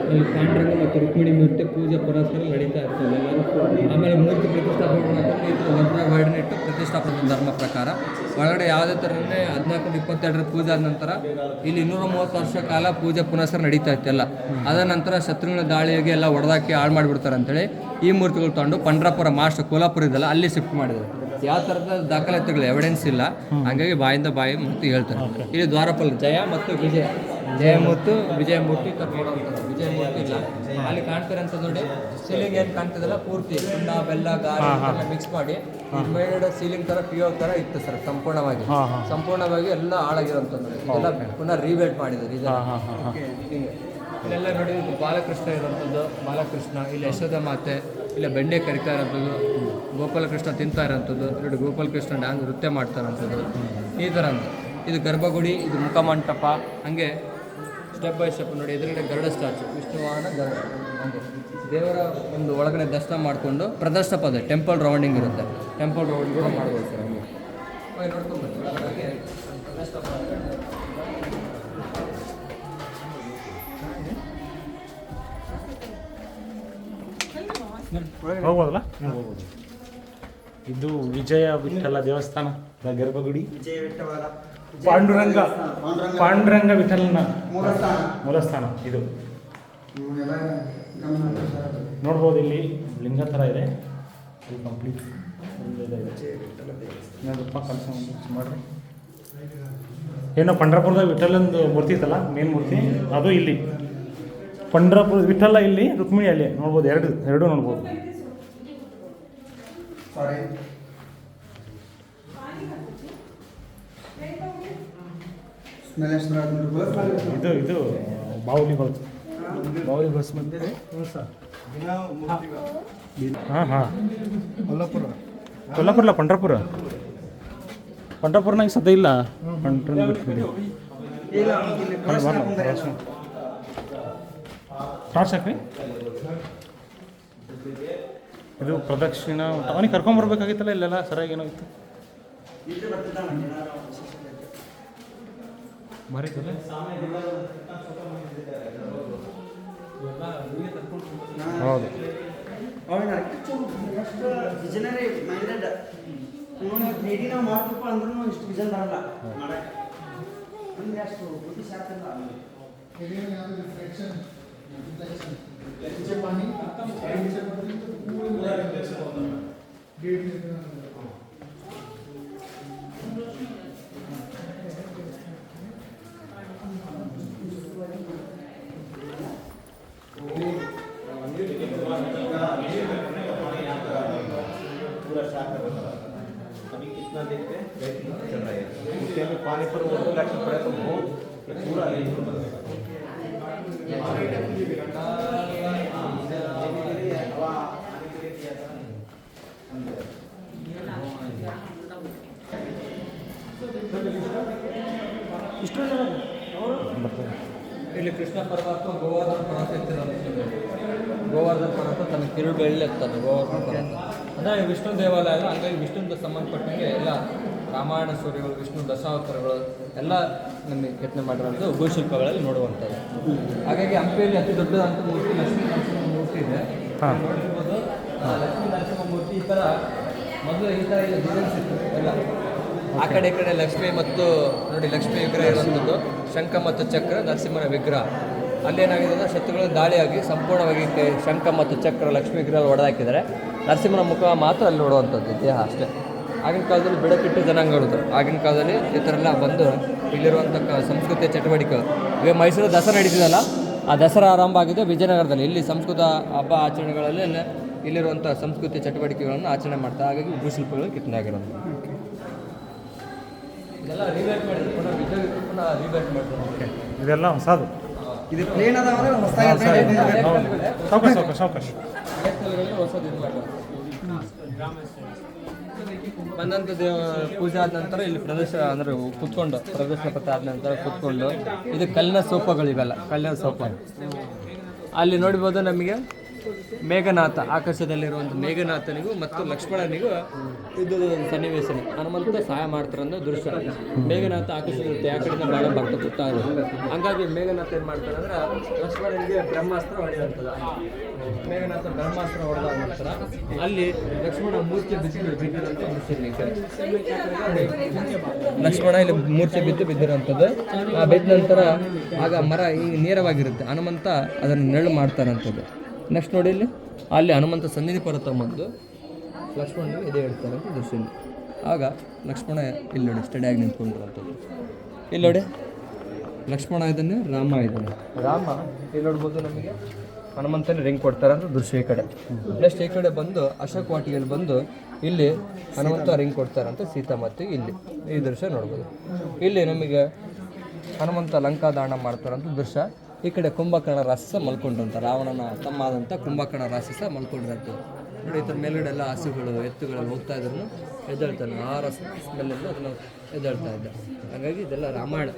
[SPEAKER 1] ಅಲ್ಲಿ ಪಾಂಡ್ರಂಗ ಮತ್ತು ರುಕ್ಮಿಣಿ ಮೂರ್ತಿ ಪೂಜೆ ಪುರಸ್ಕಾರ ನಡೀತಾ ಇರ್ತದೆ ಆಮೇಲೆ ಮೂರ್ತಿ ಪ್ರತಿಷ್ಠಾಪನೆ ಇಟ್ಟು ಪ್ರತಿಷ್ಠಾಪನೆ ಧರ್ಮ ಪ್ರಕಾರ. ಒಳಗಡೆ ಯಾವುದೇ ಥರನೇ ಹದಿನಾಲ್ಕು ಇಪ್ಪತ್ತೆರಡರ ಪೂಜೆ ಆದ ನಂತರ ಇಲ್ಲಿ ಇನ್ನೂರ ಮೂವತ್ತು ವರ್ಷ ಕಾಲ ಪೂಜೆ ಪುನಸ್ಕಾರ ನಡೀತಾ ಇತ್ತೆಲ್ಲ ಅದ ನಂತರ ಶತ್ರುಗಳ ದಾಳಿಗೆ ಎಲ್ಲ ಹೊಡೆದಾಕಿ ಹಾಳು ಮಾಡಿಬಿಡ್ತಾರೆ ಅಂತೇಳಿ ಈ ಮೂರ್ತಿಗಳು ತಗೊಂಡು ಪಂಡ್ರಾಪುರ ಮಾಸ್ಟರ್ ಕೋಲಾಪುರ ಇದೆಲ್ಲ ಅಲ್ಲಿ ಶಿಫ್ಟ್ ಮಾಡಿದ್ರು. ಯಾವ ತರದ ದಾಖಲಾತಿಗಳು ಎವಿಡೆನ್ಸ್ ಇಲ್ಲ. ಹಂಗಾಗಿ ಬಾಯಿಂದ ಬಾಯಿ ಮತ್ತು ಹೇಳ್ತಾರೆ. ಇಲ್ಲಿ ದ್ವಾರಪಲ್ ಜಯ ಮತ್ತು ವಿಜಯ. ಜಯ ಮತ್ತು ವಿಜಯ ಮೂರ್ತಿ ಕರ್ಕೊಂಡು ವಿಜಯ ಮೂರ್ತಿ ಇಲ್ಲ. ಅಲ್ಲಿ ಕಾಣ್ತಾರೆ ಅಂತ ನೋಡಿ ಸೀಲಿಂಗ್ ಏನ್ ಕಾಣ್ತದಲ್ಲ ಪೂರ್ತಿ ಸುಣ್ಣ ಬೆಲ್ಲ ಗಾಳಿ ಮಿಕ್ಸ್ ಮಾಡಿ ಮೇಲ್ಗಡೆ ಸೀಲಿಂಗ್ ತರ ಪಿ ತರ ಇತ್ತು ಸರ್ ಸಂಪೂರ್ಣವಾಗಿ. ಸಂಪೂರ್ಣವಾಗಿ ಎಲ್ಲ ಹಾಳಾಗಿರೋಂಥದ್ದು. ಎಲ್ಲ ಪುನಃ ರೀಬೇಟ್ ಮಾಡಿದ್ದಾರೆ ಇದೆಲ್ಲ ಇಲ್ಲೆಲ್ಲ ನೋಡಿ ಬಾಲಕೃಷ್ಣ ಇರುವಂಥದ್ದು. ಬಾಲಕೃಷ್ಣ ಇಲ್ಲಿ ಯಶೋಧ ಮಾತೆ. ಇಲ್ಲಿ ಬೆಣ್ಣೆ ಕರಿತಾ ಇರೋಂಥದ್ದು ಗೋಪಾಲಕೃಷ್ಣ ತಿಂತಾ ಇರೋಂಥದ್ದು ಎರಡು ಗೋಪಾಲಕೃಷ್ಣ ಡ್ಯಾನ್ಸ್ ನೃತ್ಯ ಮಾಡ್ತಾ ಇರೋಂಥದ್ದು ಈ ಥರ ಅಂತ. ಇದು ಗರ್ಭಗುಡಿ, ಇದು ಮುಖಮಂಟಪ, ಹಂಗೆ ಸ್ಟೆಪ್ ಬೈ ಸ್ಟೆಪ್ ನೋಡಿ ಎದುರುಗಡೆ ಗರುಡ ಸ್ಟ್ಯಾಚು ವಿಷ್ಣುವಾಹನ ಗರುಡ ದೇವರ ಒಂದು ಒಳಗಡೆ ದರ್ಶನ ಮಾಡಿಕೊಂಡು ಪ್ರದರ್ಶನ ಪದ ಟೆಂಪಲ್ ರೌಂಡಿಂಗ್ ಇರುತ್ತೆ. ಟೆಂಪಲ್ ರೌಂಡಿಂಗ್ ಕೂಡ ಮಾಡ್ಬೋದು ಸರ್ ಹಂಗೆ. ಹೋಗಿ ನೋಡ್ಕೊಂಡು
[SPEAKER 2] ಹೋಗ್ಬೋದಲ್ಲ? ಹೋಗ್ಬೋದು ಇದು ವಿಜಯ ವಿಠಲ ದೇವಸ್ಥಾನ ಗರ್ಭಗುಡಿ. ಪಾಂಡುರಂಗ ಪಾಂಡುರಂಗ ವಿಠಲನ ಮೂಲಸ್ಥಾನ. ಇದು. ನೋಡ್ಬೋದು ಇಲ್ಲಿ ಲಿಂಗ ಥರ ಇದೆ. ಇದು ಕಂಪ್ಲೀಟ್ ಕೆಲಸ ಮಾಡ್ರಿ. ಏನೋ ಪಂಡ್ರಪುರದ ವಿಠಲಂದು ಮೂರ್ತಿ ಇತ್ತಲ್ಲ ಮೇನ್ ಮೂರ್ತಿ ಅದು ಇಲ್ಲಿ. ಪಂಡ್ರಪುರ ವಿಠಲ ಇಲ್ಲಿ ರುಕ್ಮಿಣಿ ಅಲ್ಲಿ ನೋಡ್ಬೋದು ಎರಡು ಎರಡು ನೋಡ್ಬೋದು. ಇದು ಇದು ಬಾಹುಲಿಗಳು ಬಾಹುಲಿ ಬಸ್ ಬಂದಿದೆ ಹಾಂ ಹಾಂ.
[SPEAKER 3] ಕೊಲ್ಲಾಪುರ.
[SPEAKER 2] ಕೊಲ್ಲಾಪುರಲ್ಲ ಪಂಡ್ರಪುರ? ಪಂಡ್ರಪುರ್ನಾಗ ಸದ್ಯ ಇಲ್ಲ. ಪಂಡ್ರ ಟಾರ್ಚ್ ಹಾಕ್ರಿ ಇದು ಪ್ರದಕ್ಷಿಣ ಅವನಿಗೆ ಕರ್ಕೊಂಬರ್ಬೇಕಾಗಿತ್ತಲ್ಲ ಇಲ್ಲೆಲ್ಲ ಸರಿಯಾಗಿ ಏನಾಗಿತ್ತು ಹೌದು
[SPEAKER 5] ವಿಜನರಿ ಮೈಂಡೆಡ್ ಇವನು ತ್ರೀ ನಾವು ಮಾಡ್ತಪ್ಪ ಅಂದ್ರೂ ಇಷ್ಟು ವಿಜನ್ ಬರಲ್ಲ ಮಾಡಕ್ಕೆ ನಮ್ಗೆ ಅಷ್ಟು ಬುದ್ಧಿ नीचे पानी खत्म है नीचे पानी तो पूरा रिप्लेस होता है। गेट लेकर
[SPEAKER 3] कितना देखते हैं?
[SPEAKER 1] चल रहा है
[SPEAKER 3] उसके
[SPEAKER 2] पानी पर वो
[SPEAKER 3] रिफ्लेक्शन पड़े तो
[SPEAKER 2] बहुत पूरा
[SPEAKER 3] नहीं
[SPEAKER 1] ಇಲ್ಲಿ ಕೃಷ್ಣ ಪರಮಾತ್ಮ ಗೋವರ್ಧನ ಪರ್ವತ ಗೋವರ್ಧನ ಪರ್ವತ ತನ್ನ ತಿರುಳು ಬೆಳ್ಳಿ ಎತ್ತಾನೆ ಗೋವರ್ಧನ ಪರ್ವತ ಅಂದರೆ ವಿಷ್ಣು ದೇವಾಲಯ ಹಂಗಾಗಿ ವಿಷ್ಣುಗೆ ಸಂಬಂಧಪಟ್ಟಂಗೆ ಎಲ್ಲ ರಾಮಾಯಣ ಸೂರ್ಯಗಳು ವಿಷ್ಣು ದಶಾವತಾರಗಳು ಎಲ್ಲ ನಮಗೆ ಕೆತ್ತನೆ ಮಾಡಿರೋದು ಭೂಶಿಲ್ಪಗಳಲ್ಲಿ ನೋಡುವಂಥದ್ದು. ಹಾಗಾಗಿ ಹಂಪಿಯಲ್ಲಿ ಅತಿ ದೊಡ್ಡದಂತ ಮೂರ್ತಿ ಲಕ್ಷ್ಮೀ ನರಸಿಂಹ ಮೂರ್ತಿ ಇದೆ. ನೋಡಿರ್ಬೋದು ಲಕ್ಷ್ಮೀ ನರಸಿಂಹ ಮೂರ್ತಿ ಈ ಥರ ಮೊದಲು ಈ ಥರ ಇಲ್ಲಿ ಡಿಸೈನ್ಸ್ ಇತ್ತು ಎಲ್ಲ. ಆ ಕಡೆ ಈ ಕಡೆ ಲಕ್ಷ್ಮಿ ಮತ್ತು ನೋಡಿ ಲಕ್ಷ್ಮಿ ವಿಗ್ರಹ ಇರುವಂಥದ್ದು ಶಂಖ ಮತ್ತು ಚಕ್ರ ನರಸಿಂಹನ ವಿಗ್ರಹ. ಅಲ್ಲೇನಾಗಿದೆ ಅಂದರೆ ಶತ್ರುಗಳ ದಾಳಿಯಾಗಿ ಸಂಪೂರ್ಣವಾಗಿ ಶಂಖ ಮತ್ತು ಚಕ್ರ ಲಕ್ಷ್ಮಿ ವಿಗ್ರಹ ಹೊಡೆದಾಕಿದ್ದಾರೆ ನರಸಿಂಹನ ಮುಖ ಮಾತ್ರ ಅಲ್ಲಿ ನೋಡುವಂಥದ್ದು ದೇಹ ಅಷ್ಟೇ. ಆಗಿನ ಕಾಲದಲ್ಲಿ ಬೆಳಕಿಟ್ಟು ಜನಾಂಗಗಳು ಆಗಿನ ಕಾಲದಲ್ಲಿ ಈ ಥರ ಎಲ್ಲ ಬಂದು ಇಲ್ಲಿರುವಂಥ ಕ- ಸಂಸ್ಕೃತಿಯ ಚಟುವಟಿಕೆ. ಈಗ ಮೈಸೂರು ದಸರಾ ನಡೀತಿದಲ್ಲ ಆ ದಸರಾ ಆರಂಭ ಆಗಿದೆ ವಿಜಯನಗರದಲ್ಲಿ. ಇಲ್ಲಿ ಸಂಸ್ಕೃತ ಹಬ್ಬ ಆಚರಣೆಗಳಲ್ಲಿ ಇಲ್ಲಿರುವಂಥ ಸಂಸ್ಕೃತಿ ಚಟುವಟಿಕೆಗಳನ್ನು ಆಚರಣೆ ಮಾಡ್ತಾರೆ ಹಾಗಾಗಿ ಭೂಶಿಲ್ಪಗಳು ಕಿತ್ತನೆ ಆಗಿರೋದು. ಇದೆಲ್ಲ ರಿವೈಟ್ ಮಾಡಿದ್ರು ಪುನಃ ವಿಜಯ್ ಪುನಃ ರಿವೈಟ್ ಮಾಡಿದ್ರು.
[SPEAKER 2] ಇದೆಲ್ಲ ಹೊಸದು.
[SPEAKER 5] ಇದು ಪ್ಲೇನ್ ಅದಾವ ಹೊಸದಾಗಿ
[SPEAKER 2] ಸಾವಕಾಶ ಸಾವಕಾಶ ಸಾವಕಾಶ.
[SPEAKER 1] ಹಳೆಕಲ್ಲುಗಳಲ್ಲಿ ಹೊಸದು ಇದು ಮಾಡ್ತಾರೆ. ದೇವ ಪೂಜೆ ಆದ ನಂತರ ಇಲ್ಲಿ ಪ್ರದೇಶ ಅಂದರೆ ಕುತ್ಕೊಂಡು ಪ್ರದರ್ಶನ ಪತ್ರ ಆದ ನಂತರ ಕುತ್ಕೊಂಡು, ಇದು ಕಲ್ಲಿನ ಸೋಪಗಳಿವೆಲ್ಲ, ಕಲ್ಲಿನ ಸೋಪ. ಅಲ್ಲಿ ನೋಡ್ಬೋದು ನಮಗೆ ಮೇಘನಾಥ ಆಕಾಶದಲ್ಲಿರುವಂಥ ಮೇಘನಾಥನಿಗೂ ಮತ್ತು ಲಕ್ಷ್ಮಣನಿಗೂ ಒಂದು ಸನ್ನಿವೇಶನೆ. ಹನುಮಂತ ಸಹಾಯ ಮಾಡ್ತಾರೆ ಅನ್ನೋ ದೃಶ್ಯ. ಮೇಘನಾಥ ಆಕಾಶದಲ್ಲಿ ಆ ಕಡೆಯಿಂದ ಬಾಣ ಭಕ್ತ ಸುತ್ತಾ ಇರೋದು ಹಂಗಾಗಿ ಮೇಘನಾಥ ಏನು ಮಾಡ್ತಾರೆ ಅಂದ್ರೆ ಲಕ್ಷ್ಮಣನಿಗೆ ಬ್ರಹ್ಮಾಸ್ತ್ರ ಹೊಡೆದಿರ್ತದೆ ಮೇಘನಾಥ ಬ್ರಹ್ಮಾಸ್ತ್ರ ಹೊಡೆದ ನಂತರ ಅಲ್ಲಿ ಲಕ್ಷ್ಮಣ ಮೂರ್ತಿ ಬಿದ್ದು ಬಿದ್ದಿರೋಂಥ ದೃಶ್ಯ. ಲಕ್ಷ್ಮಣ ಇಲ್ಲಿ ಮೂರ್ತಿ ಬಿದ್ದು ಬಿದ್ದಿರೋಂಥದ್ದು ಆ ಬಿದ್ದ ನಂತರ ಆಗ ಮರ ಹಿಂಗೆ ನೇರವಾಗಿರುತ್ತೆ. ಹನುಮಂತ ಅದನ್ನು ನೆರಳು ಮಾಡ್ತಾರಂಥದ್ದು ನೆಕ್ಸ್ಟ್ ನೋಡಿ ಇಲ್ಲಿ. ಅಲ್ಲಿ ಹನುಮಂತ ಸನ್ನಿಧಿ ಪರ್ವತ ಬಂದು ಲಕ್ಷ್ಮಣನಿಗೆ ಇದೆ ಹೇಳ್ತಾರೆ ಅಂತ ದೃಶ್ಯ ಆಗ ಲಕ್ಷ್ಮಣ ಇಲ್ಲಿ ನೋಡಿ ಸ್ಟಡಿಯಾಗಿ ನಿಂತ್ಕೊಂಡಿರೋಂಥದ್ದು ಇಲ್ಲಿ ನೋಡಿ ಲಕ್ಷ್ಮಣ ಇದ್ದಾನೆ ರಾಮ ಇದ್ದಾನೆ ರಾಮ ಇಲ್ಲಿ ನೋಡ್ಬೋದು ನಮಗೆ ಹನುಮಂತನೇ ರಿಂಗ್ ಕೊಡ್ತಾರೆ ಅಂತ ದೃಶ್ಯ ಈ ಕಡೆ. ನೆಕ್ಸ್ಟ್ ಈ ಕಡೆ ಬಂದು ಅಶೋಕ್ ವಾಟಿಯಲ್ಲಿ ಬಂದು ಇಲ್ಲಿ ಹನುಮಂತ ರಿಂಗ್ ಕೊಡ್ತಾರೆ ಅಂತ ಸೀತಾಮಾತೆಗೆ ಇಲ್ಲಿ ಈ ದೃಶ್ಯ ನೋಡ್ಬೋದು. ಇಲ್ಲಿ ನಮಗೆ ಹನುಮಂತ ಲಂಕಾದಾಣ ಮಾಡ್ತಾರಂತ ದೃಶ್ಯ. ಈ ಕಡೆ ಕುಂಭಕರ್ಣ ರಾಸ ಸಹ ಮಲ್ಕೊಂಡಂತ, ರಾವಣನ ತಮ್ಮ ಆದಂಥ ಕುಂಭಕರ್ಣ ರಾಕ್ಷಸ ಮಲ್ಕೊಂಡಿರಂತ ನೋಡಿ ಇದ್ರ ಮೇಲ್ಗಡೆ ಎಲ್ಲ ಹಸುಗಳು ಎತ್ತುಗಳು ಹೋಗ್ತಾ ಇದ್ರು ಎದ್ದೇಳ್ತಾನೆ. ರಸ ಸ್ಮೆಲ್ಲಿಂದ ಅದನ್ನು ಎದ್ದೇಳ್ತಾ ಇದ್ದ. ಹಾಗಾಗಿ ಇದೆಲ್ಲ ರಾಮಾಯಣ.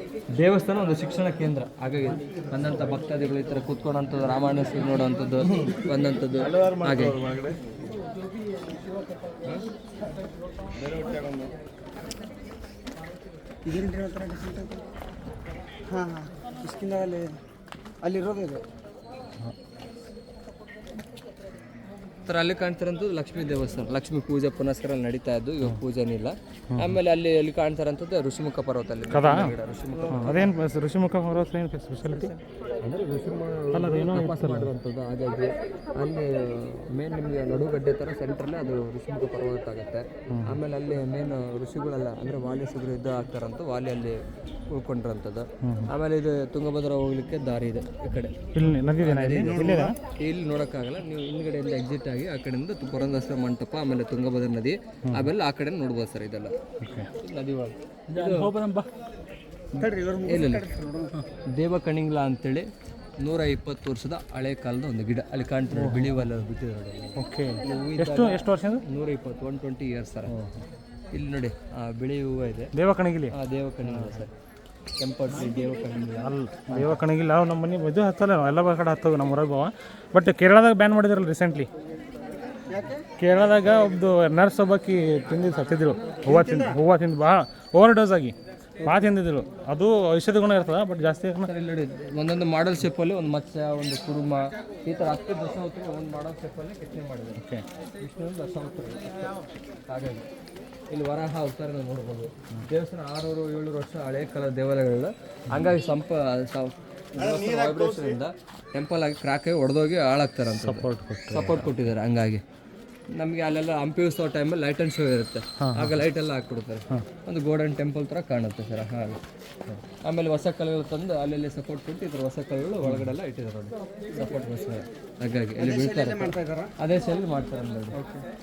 [SPEAKER 1] ದೇವಸ್ಥಾನ ಒಂದು ಶಿಕ್ಷಣ ಕೇಂದ್ರ. ಹಾಗಾಗಿ ಬಂದಂಥ ಭಕ್ತಾದಿಗಳು ಈ ಥರ ಕೂತ್ಕೊಂಡಂಥದ್ದು ರಾಮಾಯಣ ನೋಡೋವಂಥದ್ದು, ಬಂದಂಥದ್ದು. ಹಾಗೆ.
[SPEAKER 5] ಹಾಂ ಹಾಂ. ಅಲ್ಲಿರೋದು ಇದು
[SPEAKER 1] ಥರ ಅಲ್ಲಿ ಕಾಣ್ತಿರೋದು ಲಕ್ಷ್ಮೀ ದೇವಸ್ಥಾನ. ಲಕ್ಷ್ಮೀ ಪೂಜೆ ಪುನಸ್ಕಾರ ಅಲ್ಲಿ ನಡೀತಾ ಇದ್ದು ಇವಾಗ ಪೂಜೆನಿಲ್ಲ ಆಮೇಲೆ ಅಲ್ಲಿ ಅಲ್ಲಿ ಕಾಣ್ತಾರಂಥದ್ದು ಋಷಿಮುಖ ಪರ್ವತ ಅಲ್ಲಿ ಋಷಿಮುಖ
[SPEAKER 2] ಅದೇನು ಋಷಿಮುಖ ಪರ್ವತ ಏನು ಸ್ಪೆಷಾಲಿಟಿ
[SPEAKER 1] ಅಂದರೆ ಅಲ್ಲ ಅದೇನೋ ಮಾಡಿರುವಂಥದ್ದು ಹಾಗಾಗಿ ಅಲ್ಲಿ ಮೇನ್ ನಿಮಗೆ ನಡುಗಡ್ಡೆ ಸೆಂಟರ್ ಸೆಂಟ್ರಲ್ಲೇ ಅದು ಋಷಿಮುಖ ಪರ್ವತ ಆಗುತ್ತೆ. ಆಮೇಲೆ ಅಲ್ಲಿ ಮೇನ್ ಋಷಿಗಳೆಲ್ಲ ಅಂದ್ರೆ ವಾಲಿ ಸುಗ್ರ ಯುದ್ಧ ಆಗ್ತಾರಂತ ವಾಲಿ ಅಲ್ಲಿ ಉಳ್ಕೊಂಡಿರೋಂಥದ್ದು. ಆಮೇಲೆ ಇದು ತುಂಗಭದ್ರಾ ಹೋಗ್ಲಿಕ್ಕೆ ದಾರಿ ಇದೆ ಈ ಕಡೆ.
[SPEAKER 2] ಇಲ್ಲಿ
[SPEAKER 1] ನೋಡೋಕ್ಕಾಗಲ್ಲ. ನೀವು ಹಿಂದ್ಗಡೆಯಿಂದ ಎಕ್ಸಿಟ್ ಆಗಿ ಆ ಕಡೆಯಿಂದ ಪುರಂದಾಸ ಮಂಟಪ ಆಮೇಲೆ ತುಂಗಭದ್ರ ನದಿ ಆಮೇಲೆ ಆ ಕಡೆ ನೋಡ್ಬೋದು ಸರ್ ಇದೆಲ್ಲ. ನದಿ ಇಲ್ಲ ದೇವ ಕಣಿಂಗ್ಲ ಅಂತೇಳಿ ನೂರ ಇಪ್ಪತ್ತು ವರ್ಷದ ಹಳೆ ಕಾಲದ ಒಂದು ಗಿಡ ಅಲ್ಲಿ ಕಾಣ್ತಾರೆ ಬಿಳಿ ಹೊಲ ಬಿಟ್ಟಿದ್ದಾರೆ
[SPEAKER 2] ಓಕೆ. ಎಷ್ಟು ಎಷ್ಟು ವರ್ಷದ
[SPEAKER 1] ನೂರ ಇಪ್ಪತ್ತು ಒನ್ ಟ್ವೆಂಟಿ ಇಯರ್ಸ್ ಸರ್. ಇಲ್ಲಿ ನೋಡಿ ಆ ಬಿಳಿ ಹೂವು ಇದೆ.
[SPEAKER 2] ದೇವ ಕಣಗಿಲಿ
[SPEAKER 1] ಆ ದೇವ ಕಣಿಂಗ್ಲ ಸರ್. ಕೆಂಪಟ್ಟಿ ದೇವ ಕಣಿಂಗ್ಲ
[SPEAKER 2] ಅಲ್ಲ ದೇವ ಕಣಗಿಲ್ಲ ನಾವು ನಮ್ಮ ಮನೆ ಇದು ಹತ್ತಲ್ಲ ಎಲ್ಲ ಕಡೆ ಹತ್ತವು ನಮ್ಮ ಹೊರಗೆ ಬಟ್ ಕೇರಳದಾಗ ಬ್ಯಾನ್ ಮಾಡಿದಾರಲ್ಲ ರೀಸೆಂಟ್ಲಿ ಕೇರಳದಾಗ ಒಬ್ದು ನರ್ಸ್ ಒಬ್ಬಾಕಿ ತಿಂದಿದ್ದು ಸತ್ತಿದ್ರು ಹೂವು ತಿಂದು ಹೂವು ತಿಂದು ಬಾ ಓವರ್ ಡೋಸ್ ಆಗಿ. ಭಾಳ ತಿಂದಿದ್ರು ಅದು ಔಷಧಿ ಗುಣ ಇರ್ತದೆ ಬಟ್ ಜಾಸ್ತಿ
[SPEAKER 1] ಒಂದೊಂದು ಮಾಡಲ್ ಶೇಪಲ್ಲಿ ಒಂದು ಮತ್ಸ್ಯ ಒಂದು ಕುರುಮ ಈ ಥರ ಹತ್ತು ದಶಾವತಾರ ಒಂದು ಮಾಡಲ್ ಶೇಪಲ್ಲಿ ಕೆತ್ತನೆ ಮಾಡಿದ್ದಾರೆ.
[SPEAKER 2] ಓಕೆ.
[SPEAKER 1] ವಿಷ್ಣು ದಶ ಹಾಗಾಗಿ ಇಲ್ಲಿ ವರಾಹ ಅವತಾರ ನೋಡ್ಬೋದು. ದೇವಸ್ಥಾನ ಆರುನೂರು ಏಳ್ನೂರು ವರ್ಷ ಹಳೆ ಕಾಲದ ದೇವಾಲಯಗಳೆಲ್ಲ. ಹಂಗಾಗಿ ಸಂಪ ವೈಬ್ರೇಷನಿಂದ ಟೆಂಪಲ್ ಆಗಿ ಕ್ರಾಕ್ ಆಗಿ ಒಡೆದೋಗಿ ಹಾಳಾಗ್ತಾರಂತ ಸಪೋರ್ಟ್ ಸಪೋರ್ಟ್ ಕೊಟ್ಟಿದ್ದಾರೆ ಹಂಗಾಗಿ. ನಮಗೆ ಅಲ್ಲೆಲ್ಲ ಹಂಪಿ ಉತ್ಸವ ಟೈಮಲ್ಲಿ ಲೈಟ್ ಆ್ಯಂಡ್ ಶೋ ಇರುತ್ತೆ. ಆಗ ಲೈಟ್ ಎಲ್ಲ ಹಾಕ್ಬಿಡ್ತಾರೆ. ಒಂದು ಗೋಲ್ಡನ್ ಟೆಂಪಲ್ ಥರ ಕಾಣುತ್ತೆ ಸರ್ ಹಾಗೆ. ಆಮೇಲೆ ಹೊಸ ಕಲ್ಲುಗಳು ತಂದು ಅಲ್ಲೆಲ್ಲಿ ಸಪೋರ್ಟ್ ಕೊಟ್ಟು ಇದ್ರ ಹೊಸ ಕಲ್ಲುಗಳು ಒಳಗಡೆ ಎಲ್ಲ ಇಟ್ಟಿದ್ದಾರೆ ಸಪೋರ್ಟ್ ಹಾಗಾಗಿ ಅಲ್ಲಿ ಬೀಳ್ತಾರೆ. ಅದೇ ಶೈಲಿ ಮಾಡ್ತಾರೆ ನೋಡಿ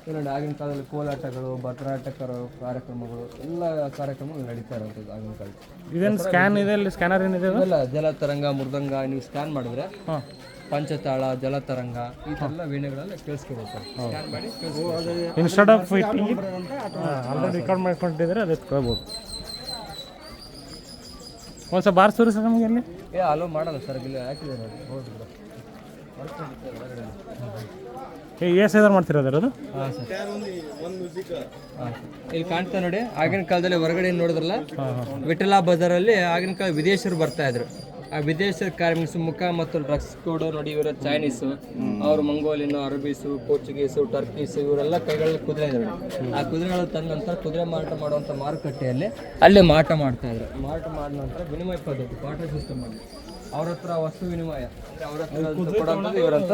[SPEAKER 1] ಇಲ್ಲಿ ನೋಡಿ ಆಗಿನ ಕಾಲದಲ್ಲಿ ಕೋಲಾಟಗಳು ಭರತನಾಟ್ಯಕರು ಕಾರ್ಯಕ್ರಮಗಳು ಎಲ್ಲ ಕಾರ್ಯಕ್ರಮಗಳು ನಡೀತಾ ಇರೋದು ಆಗಿನ ಕಾಲದಲ್ಲಿ.
[SPEAKER 2] ಇದೇನು ಸ್ಕ್ಯಾನ್ ಇದೆ ಇಲ್ಲಿ ಸ್ಕ್ಯಾನರ್ ಏನಿದೆ ಇಲ್ಲ
[SPEAKER 1] ಜಲ ತರಂಗ ಮೃದಂಗ ನೀವು ಸ್ಕ್ಯಾನ್ ಮಾಡಿದ್ರೆ
[SPEAKER 2] ಹಾಂ.
[SPEAKER 1] ಪಂಚತಾಳ ಜಲತರಂಗ ಇದೆಲ್ಲ ಥರ ಎಲ್ಲ ವೀಣೆಗಳೆಲ್ಲ ಕೇಳಿಸ್ಕೊಬೋದು ಸರ್. ಸ್ಕ್ಯಾನ್ ಮಾಡಿ ಕೇಳಿಸ್ಕೊಬೋದು.
[SPEAKER 2] ಇನ್ಸ್ಟೆಡ್ ಆಫ್ ಆಲ್ರೆಡಿ ರೆಕಾರ್ಡ್ ಮಾಡ್ಕೊಂಡಿದ್ರೆ ಅದಕ್ಕೆ ಎತ್ಕೊಳ್ಬೋದು ಒಂದು ಸ್ವಲ್ಪ ಬಾರಿಸ್ರಿ ಸರ್ ನಮಗೆ ಅಲ್ಲಿ?
[SPEAKER 1] ಏ ಅಲೋ ಮಾಡಲ್ಲ ಸರ್ ಇಲ್ಲಿ ಹಾಕಿದೆ ನೋಡಿ ಹೌದು ಬಿಡು.
[SPEAKER 2] ಏ ಎಸ್ ಐದಾರು ಮಾಡ್ತಿರೋದು ಅದು?
[SPEAKER 1] ಹಾಂ ಸರ್. ಇಲ್ಲಿ ಕಾಣ್ತಾ ನೋಡಿ ಆಗಿನ ಕಾಲದಲ್ಲಿ ಹೊರಗಡೆ ನೋಡಿದ್ರಲ್ಲ ವಿಠಲ ಬಜಾರಲ್ಲಿ ಆಗಿನ ಕಾಲ ವಿದೇಶರು ಬರ್ತಾ ಇದ್ರು. ವಿದೇಶದ ಕಾರ್ಮಿಕ್ಸ್ ಮುಖ ಮತ್ತು ಡ್ರಗ್ಸ್ ಕೂಡ ನೋಡಿ ಇವರ ಚೈನೀಸು ಅವರು ಮಂಗೋಲಿಯನ್ ಅರಬೀಸು ಪೋರ್ಚುಗೀಸು ಟರ್ಕೀಸು ಇವರೆಲ್ಲ ಕೈಗಳಲ್ಲಿ ಕುದುರೆ ಇದ್ರು ಆ ಕುದುರೆಗಳು ತಂದ ನಂತರ ಕುದುರೆ ಮಾರಾಟ ಮಾಡುವಂಥ ಮಾರುಕಟ್ಟೆಯಲ್ಲಿ ಅಲ್ಲೇ ಮಾರಾಟ ಮಾಡ್ತಾ ಇದ್ರು. ಮಾರಾಟ ಮಾಡಿದ ನಂತರ ವಿನಿಮಯ ಪದ್ಧತಿ ಕ್ವಾರ್ಟರ್ ಸಿಸ್ಟಮ್ ಮಾಡಿ ಅವ್ರ ಹತ್ರ ವಸ್ತು ವಿನಿಮಯ. ಅಂದ್ರೆ ಅವ್ರ ಹತ್ರ ಕೊಡೋಂಥದ್ದು ಇವರಂತ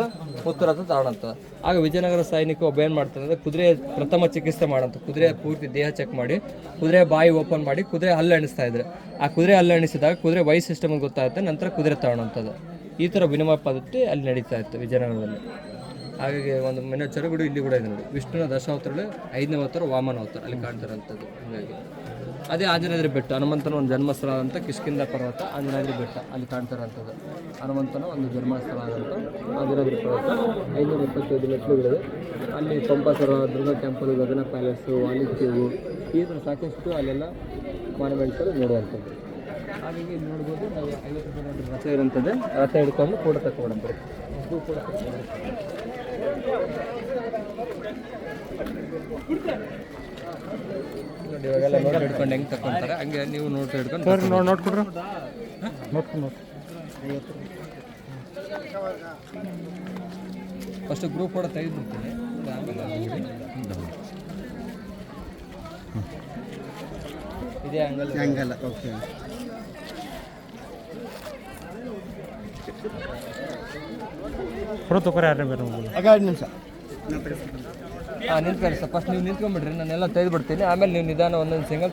[SPEAKER 1] ಆಗ ವಿಜಯನಗರ ಸೈನಿಕ ಒಬ್ಬ ಏನು ಮಾಡ್ತಾರೆ ಅಂದ್ರೆ ಕುದುರೆ ಪ್ರಥಮ ಚಿಕಿತ್ಸೆ ಮಾಡಂತ ಕುದುರೆ ಪೂರ್ತಿ ದೇಹ ಚೆಕ್ ಮಾಡಿ ಕುದುರೆ ಬಾಯಿ ಓಪನ್ ಮಾಡಿ ಕುದುರೆ ಹಲ್ಲು ಎಣಿಸ್ತಾ ಇದ್ರೆ. ಆ ಕುದುರೆ ಹಲ್ಲು ಎಣಿಸಿದಾಗ ಕುದುರೆ ವೈ ಸಿಸ್ಟಮ್ ಗೊತ್ತಾಗುತ್ತೆ ನಂತರ ಕುದುರೆ ತಗೊಳ್ಳೋಂಥದ್ದು ಈ ಥರ ವಿನಿಮಯ ಪದ್ಧತಿ ಅಲ್ಲಿ ನಡೀತಾ ಇತ್ತು ವಿಜಯನಗರದಲ್ಲಿ. ಹಾಗಾಗಿ ಒಂದು ಮನೆ ಚರಗುಡು ಇಲ್ಲಿ ಕೂಡ ಇದೆ ನೋಡಿ. ವಿಷ್ಣುನ ದಶಾವತಾರಗಳು ಐದನೇ ಅವತಾರ ವಾಮನ ಅವತಾರ ಅಲ್ಲಿ ಕಾಣ್ತಾರಂಥದ್ದು ಹಾಗಾಗಿ. ಅದೇ ಆಂಜನೇಯದ್ರಿ ಬೆಟ್ಟ, ಹನುಮಂತನ ಒಂದು ಜನ್ಮಸ್ಥಳ ಅಂತ ಕಿಷ್ಕಿಂದ ಪರ್ವತ ಆಂಜನೇಯದ್ರಿ ಬೆಟ್ಟ ಅಲ್ಲಿ ಕಾಣ್ತಿರೋಂಥದ್ದು ಹನುಮಂತನ ಒಂದು ಜನ್ಮಸ್ಥಳ ಅಂತ ಆಂಜನೇಯದ್ರಿ ಪರ್ವತ, ಐನೂರ ಇಪ್ಪತ್ತೈದು ಮೆಟ್ಲುಗಳಿದೆ ಅಲ್ಲಿ ಪಂಪಸರ ದುರ್ಗಾ ಟೆಂಪಲ್ ಗಗನ ಪ್ಯಾಲೇಸು ವಾಲಿಕ್ಯೂ ಈ ಥರ ಸಾಕಷ್ಟು ಅಲ್ಲೆಲ್ಲ ಮಾನ್ಯುಮೆಂಟ್ಸ್ ನೋಡುವಂಥದ್ದು. ಹಾಗಾಗಿ ನೋಡ್ಬೋದು ನಾವು ಐವತ್ತು ಕಿಲೋಮೀಟರ್ ರಥ ಇರುವಂಥದ್ದು, ರಥ ಹಿಡ್ಕೊಂಡು ಕೂಡ ಇದು ಕೂಡ ನೋಡಿ ಇವಾಗೆಲ್ಲ ನೋಟ್ ಹಿಡ್ಕೊಂಡು ಹೆಂಗೆ ತಗೊಂತಾರೆ ಹಂಗೆ ನೀವು ನೋಟ್ ಹಿಡ್ಕೊಂಡು
[SPEAKER 2] ಸರ್ ನೋಡಿ ನೋಡ್ಕೊಡ್ರಿ ನೋಡ್ಕೊಂಡು ನೋಡಿ
[SPEAKER 1] ಫಸ್ಟ್ ಗ್ರೂಪ್ ಕೂಡ ತೆಗೆದ್ಬಿಡ್ತೀನಿ. ಇದೆ ಹೋಗಿ. ಇದೇ ಹಂಗಲ್ಲ
[SPEAKER 5] ಹಂಗಲ್ಲ ಓಕೆ
[SPEAKER 2] ಫೋಟೋ ತಗೋರಿ ಯಾರೇ ಬೇರೆ
[SPEAKER 5] ನಿಮಿಷ.
[SPEAKER 1] ನಿಂತ್ಕೊಳ್ಳಿ ಸರ್. ಫಸ್ಟ್ ನೀವು ನಿಂತ್ಕೊಂಡ್ಬಿಡ್ರಿ ನಾನೆಲ್ಲ ತೆಗೆದ್ಬಿಡ್ತೀನಿ. ಆಮೇಲೆ ನೀವು ನಿಧಾನ ಒಂದೊಂದು ಸಿಂಗಲ್